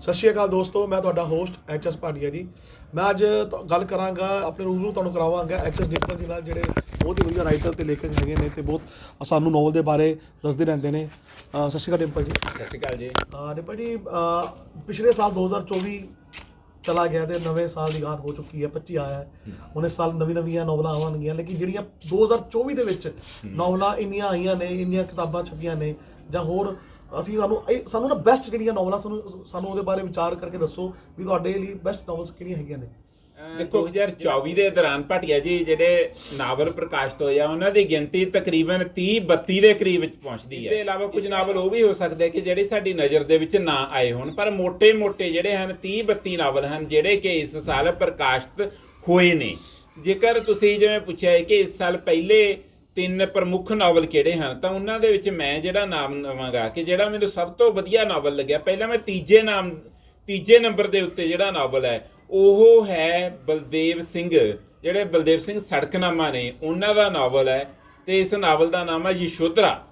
ਸਤਿ ਸ਼੍ਰੀ ਅਕਾਲ ਦੋਸਤੋ ਮੈਂ ਤੁਹਾਡਾ ਹੋਸਟ ਐਚਐਸ ਭਾਟੀਆ ਜੀ। ਮੈਂ ਅੱਜ ਗੱਲ ਕਰਾਂਗਾ ਆਪਣੇ ਰੂਬਰੂ ਤੁਹਾਨੂੰ ਕਰਾਵਾਂਗਾ ਐਚਐਸ ਡਿੰਪਲ ਜੀ ਨਾਲ ਜਿਹੜੇ ਬਹੁਤ ਹੀ ਵਧੀਆ ਰਾਈਟਰ ਤੇ ਲੇਖਕ ਹੈਗੇ ਨੇ ਤੇ ਬਹੁਤ ਸਾਨੂੰ ਨੋਵਲ ਦੇ ਬਾਰੇ ਦੱਸਦੇ ਰਹਿੰਦੇ ਨੇ। ਸਤਿ ਸ਼੍ਰੀ ਅਕਾਲ ਡਿੰਪਲ ਜੀ। ਸਤਿ ਸ਼੍ਰੀ ਅਕਾਲ ਜੀ। ਡਿੰਪਲ ਜੀ ਪਿਛਲੇ ਸਾਲ 2024 ਚਲਾ ਗਿਆ ਤੇ ਨਵੇਂ ਸਾਲ ਦੀ ਗਾਤ ਹੋ ਚੁੱਕੀ ਹੈ 25 ਆਇਆ ਹੈ। ਹੁਣ ਇਸ ਸਾਲ ਨਵੀਂ ਨਵੀਆਂ ਨੋਵਲਾਂ ਆਉਣਗੀਆਂ ਲੇਕਿਨ ਜਿਹੜੀਆਂ 2024 ਦੇ ਵਿੱਚ ਨੋਵਲਾਂ ਇੰਨੀਆਂ ਆਈਆਂ ਨੇ ਇੰਨੀਆਂ ਕਿਤਾਬਾਂ ਛਪੀਆਂ ਨੇ ਜਾਂ ਹੋਰ ਅਸੀਂ ਸਾਨੂੰ ਇਹ ਸਾਨੂੰ ਨਾ ਬੈਸਟ ਕਿਹੜੀਆਂ ਨਾਵਲ ਸਾਨੂੰ ਸਾਨੂੰ ਉਹਦੇ ਬਾਰੇ ਵਿਚਾਰ ਕਰਕੇ ਦੱਸੋ ਵੀ ਤੁਹਾਡੇ ਲਈ ਬੈਸਟ ਨਾਵਲਸ ਕਿਹੜੀਆਂ ਹੈਗੀਆਂ ਨੇ। ਦੇਖੋ 2024 ਦੇ ਦੌਰਾਨ ਭਾਟਿਆ ਜੀ ਜਿਹੜੇ ਨਾਵਲ ਪ੍ਰਕਾਸ਼ਿਤ ਹੋਏ ਆ ਉਹਨਾਂ ਦੀ ਗਿਣਤੀ ਤਕਰੀਬਨ 30 32 ਦੇ ਕਰੀਬ ਵਿੱਚ ਪਹੁੰਚਦੀ ਹੈ ਇਸ ਦੇ ਇਲਾਵਾ ਕੁਝ ਨਾਵਲ ਉਹ ਵੀ ਹੋ ਸਕਦੇ ਕਿ ਜਿਹੜੇ ਸਾਡੀ ਨਜ਼ਰ ਦੇ ਵਿੱਚ ਨਾ ਆਏ ਹੋਣ ਪਰ ਮੋٹے-ਮੋٹے ਜਿਹੜੇ ਹਨ 30 32 ਨਾਵਲ ਹਨ ਜਿਹੜੇ ਕਿ ਇਸ ਸਾਲ ਪ੍ਰਕਾਸ਼ਿਤ ਹੋਏ ਨੇ। ਜੇਕਰ ਤੁਸੀਂ ਜਿਵੇਂ ਪੁੱਛਿਆ ਕਿ ਇਸ ਸਾਲ ਪਹਿਲੇ ਤਿੰਨ ਪ੍ਰਮੁੱਖ ਨਾਵਲ ਕਿਹੜੇ ਹਨ? ਤਾਂ ਉਹਨਾਂ ਦੇ ਵਿੱਚ ਮੈਂ ਜਿਹੜਾ ਨਾਮ ਲਵਾਂਗਾ ਕਿ ਜਿਹੜਾ ਮੈਨੂੰ ਸਭ ਤੋਂ ਵਧੀਆ ਨਾਵਲ ਲੱਗਿਆ। ਪਹਿਲਾਂ ਮੈਂ ਤੀਜੇ ਨਾਮ, ਤੀਜੇ ਨੰਬਰ ਦੇ ਉੱਤੇ ਜਿਹੜਾ ਨਾਵਲ ਹੈ, ਉਹ ਹੈ ਬਲਦੇਵ ਸਿੰਘ। ਜਿਹੜੇ ਬਲਦੇਵ ਸਿੰਘ ਸੜਕਨਾਮਾ ਨੇ, ਉਹਨਾਂ ਦਾ ਨਾਵਲ ਹੈ ਤੇ ਇਸ ਨਾਵਲ ਦਾ ਨਾਮ ਹੈ ਯਸ਼ੋਧਰਾ।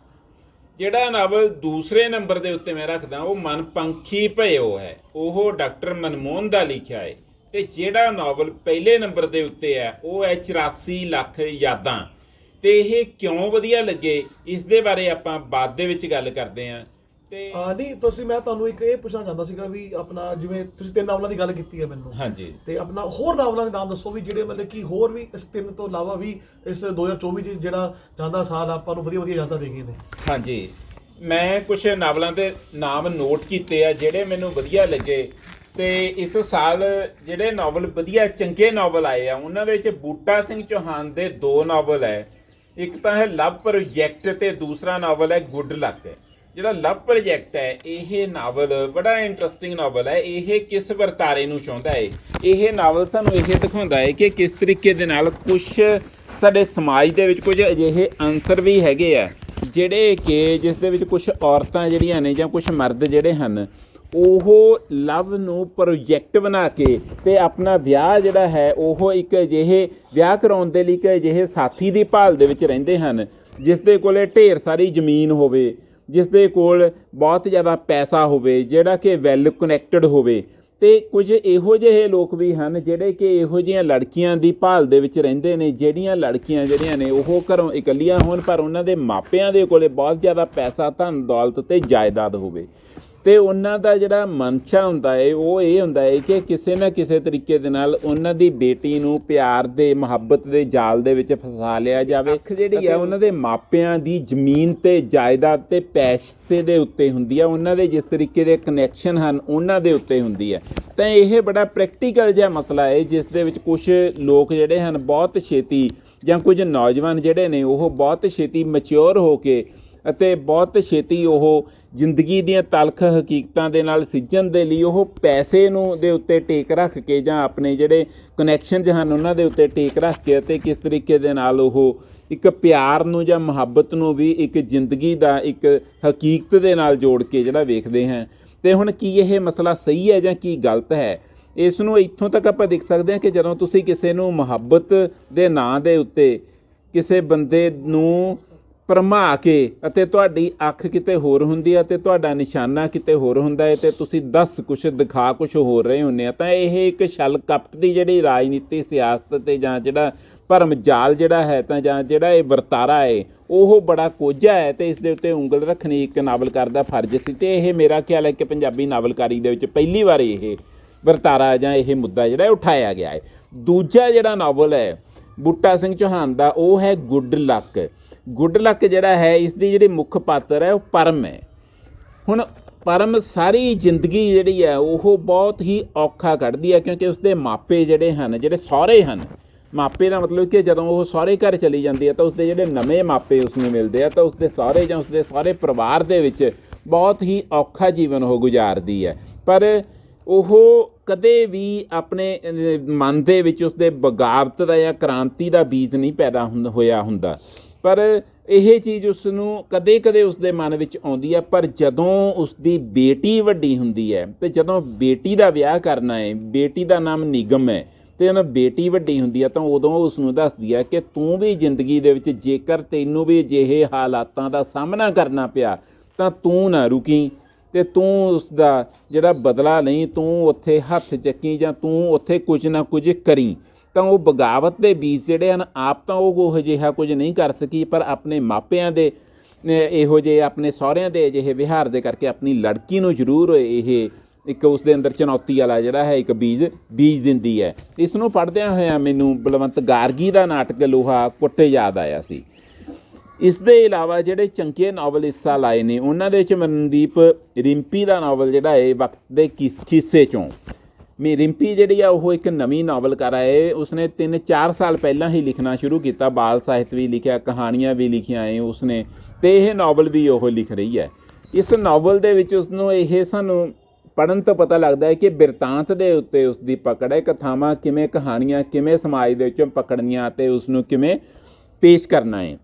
ਜਿਹੜਾ ਨਾਵਲ ਦੂਸਰੇ ਨੰਬਰ ਦੇ ਉੱਤੇ ਮੈਂ ਰੱਖਦਾ, ਉਹ ਮਨ ਪੰਖੀ ਭਇਓ ਹੈ। ਉਹ ਡਾਕਟਰ ਮਨਮੋਹਨ ਦਾ ਲਿਖਿਆ ਹੈ। ਤੇ ਜਿਹੜਾ ਨਾਵਲ ਪਹਿਲੇ ਨੰਬਰ ਦੇ ਉੱਤੇ ਹੈ, ਉਹ ਹੈ 84 ਲੱਖ ਯਾਦਾਂ। ਤੇ ਇਹ ਕਿਉਂ ਵਧੀਆ ਲੱਗੇ? ਇਸ ਦੇ ਬਾਰੇ ਆਪਾਂ ਬਾਅਦ ਦੇ ਵਿੱਚ ਗੱਲ ਕਰਦੇ ਹਾਂ। ਤੇ ਅਹ ਨਹੀਂ ਤੁਸੀਂ ਮੈਂ ਤੁਹਾਨੂੰ ਇੱਕ ਇਹ ਪੁੱਛਣਾ ਚਾਹੁੰਦਾ ਸੀਗਾ ਵੀ ਆਪਣਾ ਜਿਵੇਂ ਤੁਸੀਂ ਤਿੰਨ ਨਾਵਲਾਂ ਦੀ ਗੱਲ ਕੀਤੀ ਹੈ ਮੈਨੂੰ। ਹਾਂਜੀ। ਤੇ ਆਪਣਾ ਹੋਰ ਨਾਵਲਾਂ ਦੇ ਨਾਮ ਦੱਸੋ ਵੀ ਜਿਹੜੇ ਮਤਲਬ ਕਿ ਹੋਰ ਵੀ ਇਸ ਤਿੰਨ ਤੋਂ ਇਲਾਵਾ ਵੀ ਇਸ 2024 ਚ ਜਿਹੜਾ ਜਾਂਦਾ ਸਾਲ ਆਪਾਂ ਨੂੰ ਵਧੀਆ ਵਧੀਆ ਯਾਦਾਂ ਦੇ ਗਏ ਨੇ ਹਾਂਜੀ। ਮੈਂ ਕੁਝ ਨਾਵਲਾਂ ਦੇ ਨਾਮ ਨੋਟ ਕੀਤੇ ਆ ਜਿਹੜੇ ਮੈਨੂੰ ਵਧੀਆ ਲੱਗੇ। ਤੇ ਇਸ ਸਾਲ ਜਿਹੜੇ ਨਾਵਲ ਵਧੀਆ ਚੰਗੇ ਨਾਵਲ ਆਏ ਆ ਉਹਨਾਂ ਵਿੱਚ ਬੂਟਾ ਸਿੰਘ ਚੌਹਾਨ ਦੇ ਦੋ ਨਾਵਲ ਹੈ। ਇੱਕ ਤਾਂ ਹੈ ਲਵ ਪ੍ਰੋਜੈਕਟ ਤੇ ਦੂਸਰਾ ਨਾਵਲ ਹੈ ਗੁੱਡ ਲੱਕ। ਜਿਹੜਾ ਲਵ ਪ੍ਰੋਜੈਕਟ ਹੈ, ਇਹ ਨਾਵਲ ਬੜਾ ਇੰਟਰਸਟਿੰਗ ਨਾਵਲ ਹੈ। ਇਹ ਕਿਸ ਵਰਤਾਰੇ ਨੂੰ ਚਾਹੁੰਦਾ ਹੈ? ਇਹ ਨਾਵਲ ਸਾਨੂੰ ਇਹ ਦਿਖਾਉਂਦਾ ਹੈ ਕਿ ਕਿਸ ਤਰੀਕੇ ਦੇ ਨਾਲ ਕੁਝ ਸਾਡੇ ਸਮਾਜ ਦੇ ਵਿੱਚ ਕੁਝ ਅਜਿਹੇ ਅਨਸਰ ਵੀ ਹੈਗੇ ਆ, ਜਿਹੜੇ ਕਿ ਜਿਸ ਦੇ ਵਿੱਚ ਕੁਝ ਔਰਤਾਂ ਜਿਹੜੀਆਂ ਨੇ ਜਾਂ ਕੁਝ ਮਰਦ ਜਿਹੜੇ ਹਨ ਉਹ ਲਵ ਨੂੰ ਪ੍ਰੋਜੈਕਟ ਬਣਾ ਕੇ ਤੇ ਆਪਣਾ ਵਿਆਹ ਜਿਹੜਾ ਹੈ, ਉਹ ਇੱਕ ਅਜਿਹੇ ਵਿਆਹ ਕਰਾਉਣ ਦੇ ਲਈ ਇੱਕ ਅਜਿਹੇ ਸਾਥੀ ਦੀ ਭਾਲ ਦੇ ਵਿੱਚ ਰਹਿੰਦੇ ਹਨ ਜਿਸ ਦੇ ਕੋਲੇ ਢੇਰ ਸਾਰੀ ਜ਼ਮੀਨ ਹੋਵੇ ਜਿਸ ਦੇ ਕੋਲ ਬਹੁਤ ਜ਼ਿਆਦਾ ਪੈਸਾ ਹੋਵੇ, ਜਿਹੜਾ ਕਿ ਵੈਲ ਕਨੈਕਟਡ ਹੋਵੇ। ਤੇ ਕੁਝ ਇਹੋ ਜਿਹੇ ਲੋਕ ਵੀ ਹਨ, ਜਿਹੜੇ ਕਿ ਇਹੋ ਜਿਹੀਆਂ ਲੜਕੀਆਂ ਦੀ ਭਾਲ ਦੇ ਵਿੱਚ ਰਹਿੰਦੇ ਨੇ, ਜਿਹੜੀਆਂ ਲੜਕੀਆਂ ਜਿਹੜੀਆਂ ਨੇ, ਉਹ ਘਰੋਂ ਇਕੱਲੀਆਂ ਹੋਣ, ਪਰ ਉਹਨਾਂ ਦੇ ਮਾਪਿਆਂ ਦੇ ਕੋਲੇ ਬਹੁਤ ਜ਼ਿਆਦਾ ਪੈਸਾ ਧਨ ਦੌਲਤ ਤੇ ਜਾਇਦਾਦ ਹੋਵੇ। ਤੇ ਉਹਨਾਂ ਦਾ ਜਿਹੜਾ ਮਨਸ਼ਾ ਹੁੰਦਾ ਹੈ ਉਹ ਇਹ ਹੁੰਦਾ ਹੈ ਕਿ ਕਿਸੇ ਨਾ ਕਿਸੇ ਤਰੀਕੇ ਦੇ ਨਾਲ ਉਹਨਾਂ ਦੀ ਬੇਟੀ ਨੂੰ ਪਿਆਰ ਦੇ ਮੁਹੱਬਤ ਦੇ ਜਾਲ ਦੇ ਵਿੱਚ ਫਸਾ ਲਿਆ ਜਾਵੇ। ਅੱਖ ਜਿਹੜੀ ਹੈ ਉਹਨਾਂ ਦੇ ਮਾਪਿਆਂ ਦੀ ਜ਼ਮੀਨ ਤੇ ਜਾਇਦਾਦ ਤੇ ਪੈਸੇ ਦੇ ਉੱਤੇ ਹੁੰਦੀ ਹੈ ਉਹਨਾਂ ਦੇ ਜਿਸ ਤਰੀਕੇ ਦੇ ਕਨੈਕਸ਼ਨ ਹਨ ਉਹਨਾਂ ਦੇ ਉੱਤੇ ਹੁੰਦੀ ਹੈ ਤਾਂ ਇਹ ਬੜਾ ਪ੍ਰੈਕਟੀਕਲ ਜਿਹਾ ਮਸਲਾ ਹੈ ਜਿਸ ਦੇ ਵਿੱਚ ਕੁਝ ਲੋਕ ਜਿਹੜੇ ਹਨ ਬਹੁਤ ਛੇਤੀ ਜਾਂ ਕੁਝ ਨੌਜਵਾਨ ਜਿਹੜੇ ਨੇ ਉਹ ਬਹੁਤ ਛੇਤੀ ਮੈਚੁਰ ਹੋ ਕੇ ਅਤੇ ਬਹੁਤ ਛੇਤੀ ਉਹ ਜ਼ਿੰਦਗੀ ਦੀਆਂ ਤਲਖ ਹਕੀਕਤਾਂ ਦੇ ਨਾਲ ਸਿੱਝਣ ਦੇ ਲਈ ਉਹ ਪੈਸੇ ਨੂੰ ਦੇ ਉੱਤੇ ਟੇਕ ਰੱਖ ਕੇ ਜਾਂ ਆਪਣੇ ਜਿਹੜੇ ਕਨੈਕਸ਼ਨ ਹਨ ਉਹਨਾਂ ਦੇ ਉੱਤੇ ਟੇਕ ਰੱਖ ਕੇ ਅਤੇ ਕਿਸ ਤਰੀਕੇ ਦੇ ਨਾਲ ਉਹ ਇੱਕ ਪਿਆਰ ਨੂੰ ਜਾਂ ਮੁਹੱਬਤ ਨੂੰ ਵੀ ਇੱਕ ਜ਼ਿੰਦਗੀ ਦਾ ਇੱਕ ਹਕੀਕਤ ਦੇ ਨਾਲ ਜੋੜ ਕੇ ਜਿਹੜਾ ਵੇਖਦੇ ਹਾਂ। ਤੇ ਹੁਣ ਕੀ ਇਹ ਮਸਲਾ ਸਹੀ ਹੈ ਜਾਂ ਕੀ ਗਲਤ ਹੈ? ਇਸ ਨੂੰ ਇੱਥੋਂ ਤੱਕ ਆਪਾਂ ਦੇਖ ਸਕਦੇ ਹਾਂ ਕਿ ਜਦੋਂ ਤੁਸੀਂ ਕਿਸੇ ਨੂੰ ਮੁਹੱਬਤ ਦੇ ਨਾਂ ਦੇ ਉੱਤੇ ਕਿਸੇ ਬੰਦੇ ਨੂੰ ਭਰਮਾ ਕੇ ਅਤੇ ਤੁਹਾਡੀ ਅੱਖ ਕਿਤੇ ਹੋਰ ਹੁੰਦੀ ਹੈ ਤੇ ਤੁਹਾਡਾ ਨਿਸ਼ਾਨਾ ਕਿਤੇ ਹੋਰ ਹੁੰਦਾ ਹੈ ਤੇ ਤੁਸੀਂ ਦੱਸ ਕੁਛ, ਦਿਖਾ ਕੁਛ ਹੋਰ ਰਹੇ ਹੁੰਦੇ ਆ। ਤਾਂ ਇਹ ਇੱਕ ਛਲ ਕਪਟ ਦੀ ਜਿਹੜੀ ਰਾਜਨੀਤੀ, ਸਿਆਸਤ ਤੇ ਜਾਂ ਜਿਹੜਾ ਭਰਮ ਜਾਲ ਜਿਹੜਾ ਹੈ ਤਾਂ ਜਾਂ ਜਿਹੜਾ ਇਹ ਵਰਤਾਰਾ ਹੈ, ਉਹ ਬੜਾ ਕੋਝਾ ਹੈ ਤੇ ਇਸ ਦੇ ਉੱਤੇ ਉਂਗਲ ਰੱਖਣੀ ਇੱਕ ਨਾਵਲਕਾਰ ਦਾ ਫਰਜ਼ ਸੀ। ਤੇ ਇਹ ਮੇਰਾ ਖਿਆਲ ਹੈ ਕਿ ਪੰਜਾਬੀ ਨਾਵਲਕਾਰੀ ਦੇ ਵਿੱਚ ਪਹਿਲੀ ਵਾਰ ਇਹ ਵਰਤਾਰਾ ਜਾਂ ਇਹ ਮੁੱਦਾ ਜਿਹੜਾ ਉਠਾਇਆ ਗਿਆ ਹੈ। ਦੂਜਾ ਜਿਹੜਾ ਨਾਵਲ ਹੈ, ਬੁੱਟਾ ਸਿੰਘ ਚੌਹਾਨ ਦਾ, ਉਹ ਹੈ ਗੁੱਡ ਲੱਕ। ਗੁੱਡ ਲੱਕ ਜਿਹੜਾ ਹੈ ਇਸ ਦੀ ਜਿਹੜੀ ਮੁੱਖ ਪਾਤਰ ਹੈ, ਉਹ ਪਰਮ ਹੈ। ਹੁਣ ਪਰਮ ਸਾਰੀ ਜ਼ਿੰਦਗੀ ਜਿਹੜੀ ਹੈ, ਉਹ ਬਹੁਤ ਹੀ ਔਖਾ ਕੱਢਦੀ ਹੈ, ਕਿਉਂਕਿ ਉਸਦੇ ਮਾਪੇ ਜਿਹੜੇ ਹਨ, ਜਿਹੜੇ ਸਹੁਰੇ ਹਨ, ਮਾਪੇ ਦਾ ਮਤਲਬ ਕਿ ਜਦੋਂ ਉਹ ਸਹੁਰੇ ਘਰ ਚਲੀ ਜਾਂਦੀ ਹੈ, ਤਾਂ ਉਸਦੇ ਜਿਹੜੇ ਨਵੇਂ ਮਾਪੇ ਉਸਨੂੰ ਮਿਲਦੇ ਆ, ਤਾਂ ਉਸਦੇ ਸਹੁਰੇ ਜਾਂ ਉਸਦੇ ਸਾਰੇ ਪਰਿਵਾਰ ਦੇ ਵਿੱਚ ਬਹੁਤ ਹੀ ਔਖਾ ਜੀਵਨ ਉਹ ਗੁਜ਼ਾਰਦੀ ਹੈ। ਪਰ ਉਹ ਕਦੇ ਵੀ ਆਪਣੇ ਮਨ ਦੇ ਵਿੱਚ ਉਸਦੇ ਬਗਾਵਤ ਦਾ ਜਾਂ ਕ੍ਰਾਂਤੀ ਦਾ ਬੀਜ ਨਹੀਂ ਪੈਦਾ ਹੁੰਦਾ ਹੋਇਆ ਹੁੰਦਾ। ਪਰ ਇਹ ਚੀਜ਼ ਉਸ ਨੂੰ ਕਦੇ-ਕਦੇ ਉਸ ਦੇ ਮਨ ਵਿੱਚ ਆਉਂਦੀ ਹੈ ਪਰ ਜਦੋਂ ਉਸ ਦੀ ਬੇਟੀ ਵੱਡੀ ਹੁੰਦੀ ਹੈ ਤੇ ਜਦੋਂ ਬੇਟੀ ਦਾ ਵਿਆਹ ਕਰਨਾ ਹੈ, ਬੇਟੀ ਦਾ ਨਾਮ ਨਿਗਮ ਹੈ ਤੇ ਜਦੋਂ ਬੇਟੀ ਵੱਡੀ ਹੁੰਦੀ ਹੈ ਤਾਂ ਉਦੋਂ ਉਸ ਨੂੰ ਦੱਸਦੀ ਹੈ ਕਿ ਤੂੰ ਵੀ ਜ਼ਿੰਦਗੀ ਦੇ ਵਿੱਚ ਜੇਕਰ ਤੈਨੂੰ ਵੀ ਅਜਿਹੇ ਹਾਲਾਤਾਂ ਦਾ ਸਾਹਮਣਾ ਕਰਨਾ ਪਿਆ ਤਾਂ ਤੂੰ ਨਾ ਰੁਕੀ ਤੇ ਤੂੰ ਉਸ ਦਾ ਜਿਹੜਾ ਬਦਲਾ ਨਹੀਂ ਤੂੰ ਉੱਥੇ ਹੱਥ ਚੱਕੀ ਜਾਂ ਤੂੰ ਉੱਥੇ ਕੁਝ ਨਾ ਕੁਝ ਕਰੀ। ਤਾਂ ਉਹ ਬਗਾਵਤ ਦੇ ਬੀਜ ਜਿਹੜੇ ਹਨ, ਆਪ ਤਾਂ ਉਹ ਉਹ ਜਿਹਾ ਕੁਝ ਨਹੀਂ ਕਰ ਸਕੀ, ਪਰ ਆਪਣੇ ਮਾਪਿਆਂ ਦੇ ਇਹੋ ਜਿਹੇ ਆਪਣੇ ਸਹੁਰਿਆਂ ਦੇ ਅਜਿਹੇ ਵਿਹਾਰ ਦੇ ਕਰਕੇ ਆਪਣੀ ਲੜਕੀ ਨੂੰ ਜ਼ਰੂਰ ਇਹ ਇੱਕ ਉਸ ਦੇ ਅੰਦਰ ਚੁਣੌਤੀ ਵਾਲਾ ਜਿਹੜਾ ਹੈ ਇੱਕ ਬੀਜ ਬੀਜ ਦਿੰਦੀ ਹੈ। ਇਸ ਨੂੰ ਪੜ੍ਹਦਿਆਂ ਹੋਇਆਂ ਮੈਨੂੰ ਬਲਵੰਤ ਗਾਰਗੀ ਦਾ ਨਾਟਕ ਲੋਹਾ ਕੁੱਟੇ ਯਾਦ ਆਇਆ ਸੀ। ਇਸ ਦੇ ਇਲਾਵਾ ਜਿਹੜੇ ਚੰਗੇ ਨਾਵਲ ਇਸ ਸਾਲ ਆਏ ਨੇ, ਉਹਨਾਂ ਦੇ ਵਿੱਚ ਮਨਦੀਪ ਰਿੰਪੀ ਦਾ ਨਾਵਲ ਜਿਹੜਾ ਹੈ ਵਕਤ ਦੇ ਕਿਸ ਕਿੱਸੇ ਚੋਂ ਮੇ ਰਿੰਪੀ ਜਿਹੜੀ ਆ, ਉਹ ਇੱਕ ਨਵੀਂ ਨਾਵਲਕਾਰ ਹੈ ਉਸਨੇ 3-4 ਸਾਲ ਪਹਿਲਾਂ ਹੀ ਲਿਖਣਾ ਸ਼ੁਰੂ ਕੀਤਾ। ਬਾਲ ਸਾਹਿਤ ਵੀ ਲਿਖਿਆ, ਕਹਾਣੀਆਂ ਵੀ ਲਿਖੀਆਂ ਹੈ ਉਸਨੇ, ਤੇ ਇਹ ਨਾਵਲ ਵੀ ਉਹ ਲਿਖ ਰਹੀ ਹੈ। ਇਸ ਨਾਵਲ ਦੇ ਵਿੱਚ ਉਸਨੂੰ ਇਹ ਸਾਨੂੰ ਪੜਨ ਤੋਂ ਪਤਾ ਲੱਗਦਾ ਹੈ ਕਿ ਬਿਰਤਾਂਤ ਦੇ ਉੱਤੇ ਉਸ ਦੀ ਪਕੜ ਹੈ, ਕਥਾਵਾਂ ਕਿਵੇਂ ਕਹਾਣੀਆਂ, ਕਿਵੇਂ ਸਮਾਜ ਦੇ ਵਿੱਚੋਂ ਪਕੜਨੀਆਂ ਤੇ ਉਸ ਨੂੰ ਕਿਵੇਂ ਪੇਸ਼ ਕਰਨਾ ਹੈ।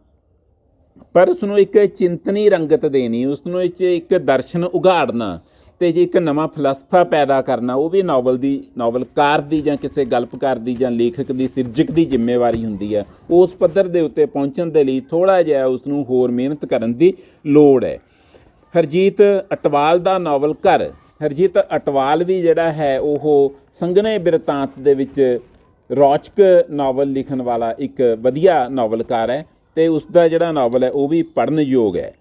ਪਰ ਉਸ ਨੂੰ ਇੱਕ ਚਿੰਤਨੀ ਰੰਗਤ ਦੇਣੀ ਉਸ ਨੂੰ ਇੱਕ ਦਰਸ਼ਨ ਉਘਾੜਨਾ ਤੇ ਜੇ ਇੱਕ ਨਵਾਂ ਫਲਸਫਾ ਪੈਦਾ ਕਰਨਾ, ਉਹ ਵੀ ਨਾਵਲ ਦੀ ਨਾਵਲਕਾਰ ਦੀ ਜਾਂ ਕਿਸੇ ਗਲਪਕਾਰ ਦੀ ਜਾਂ ਲੇਖਕ ਦੀ, ਸਿਰਜਕ ਦੀ ਜ਼ਿੰਮੇਵਾਰੀ ਹੁੰਦੀ ਹੈ। ਉਸ ਪੱਧਰ ਦੇ ਉੱਤੇ ਪਹੁੰਚਣ ਦੇ ਲਈ ਥੋੜਾ ਜਿਹਾ ਉਸ ਨੂੰ ਹੋਰ ਮਿਹਨਤ ਕਰਨ ਦੀ ਲੋੜ ਹੈ। ਹਰਜੀਤ ਅਟਵਾਲ ਦਾ ਨਾਵਲ ਘਰ, ਹਰਜੀਤ ਅਟਵਾਲ ਵੀ ਜਿਹੜਾ ਹੈ, ਉਹ ਸੰਘਣੇ ਬਿਰਤਾਂਤ ਦੇ ਵਿੱਚ ਰੌਚਕ ਨਾਵਲ ਲਿਖਣ ਵਾਲਾ ਇੱਕ ਵਧੀਆ ਨਾਵਲਕਾਰ ਹੈ ਤੇ ਉਸ ਦਾ ਜਿਹੜਾ ਨਾਵਲ ਹੈ, ਉਹ ਵੀ ਪੜ੍ਹਨ ਯੋਗ ਹੈ।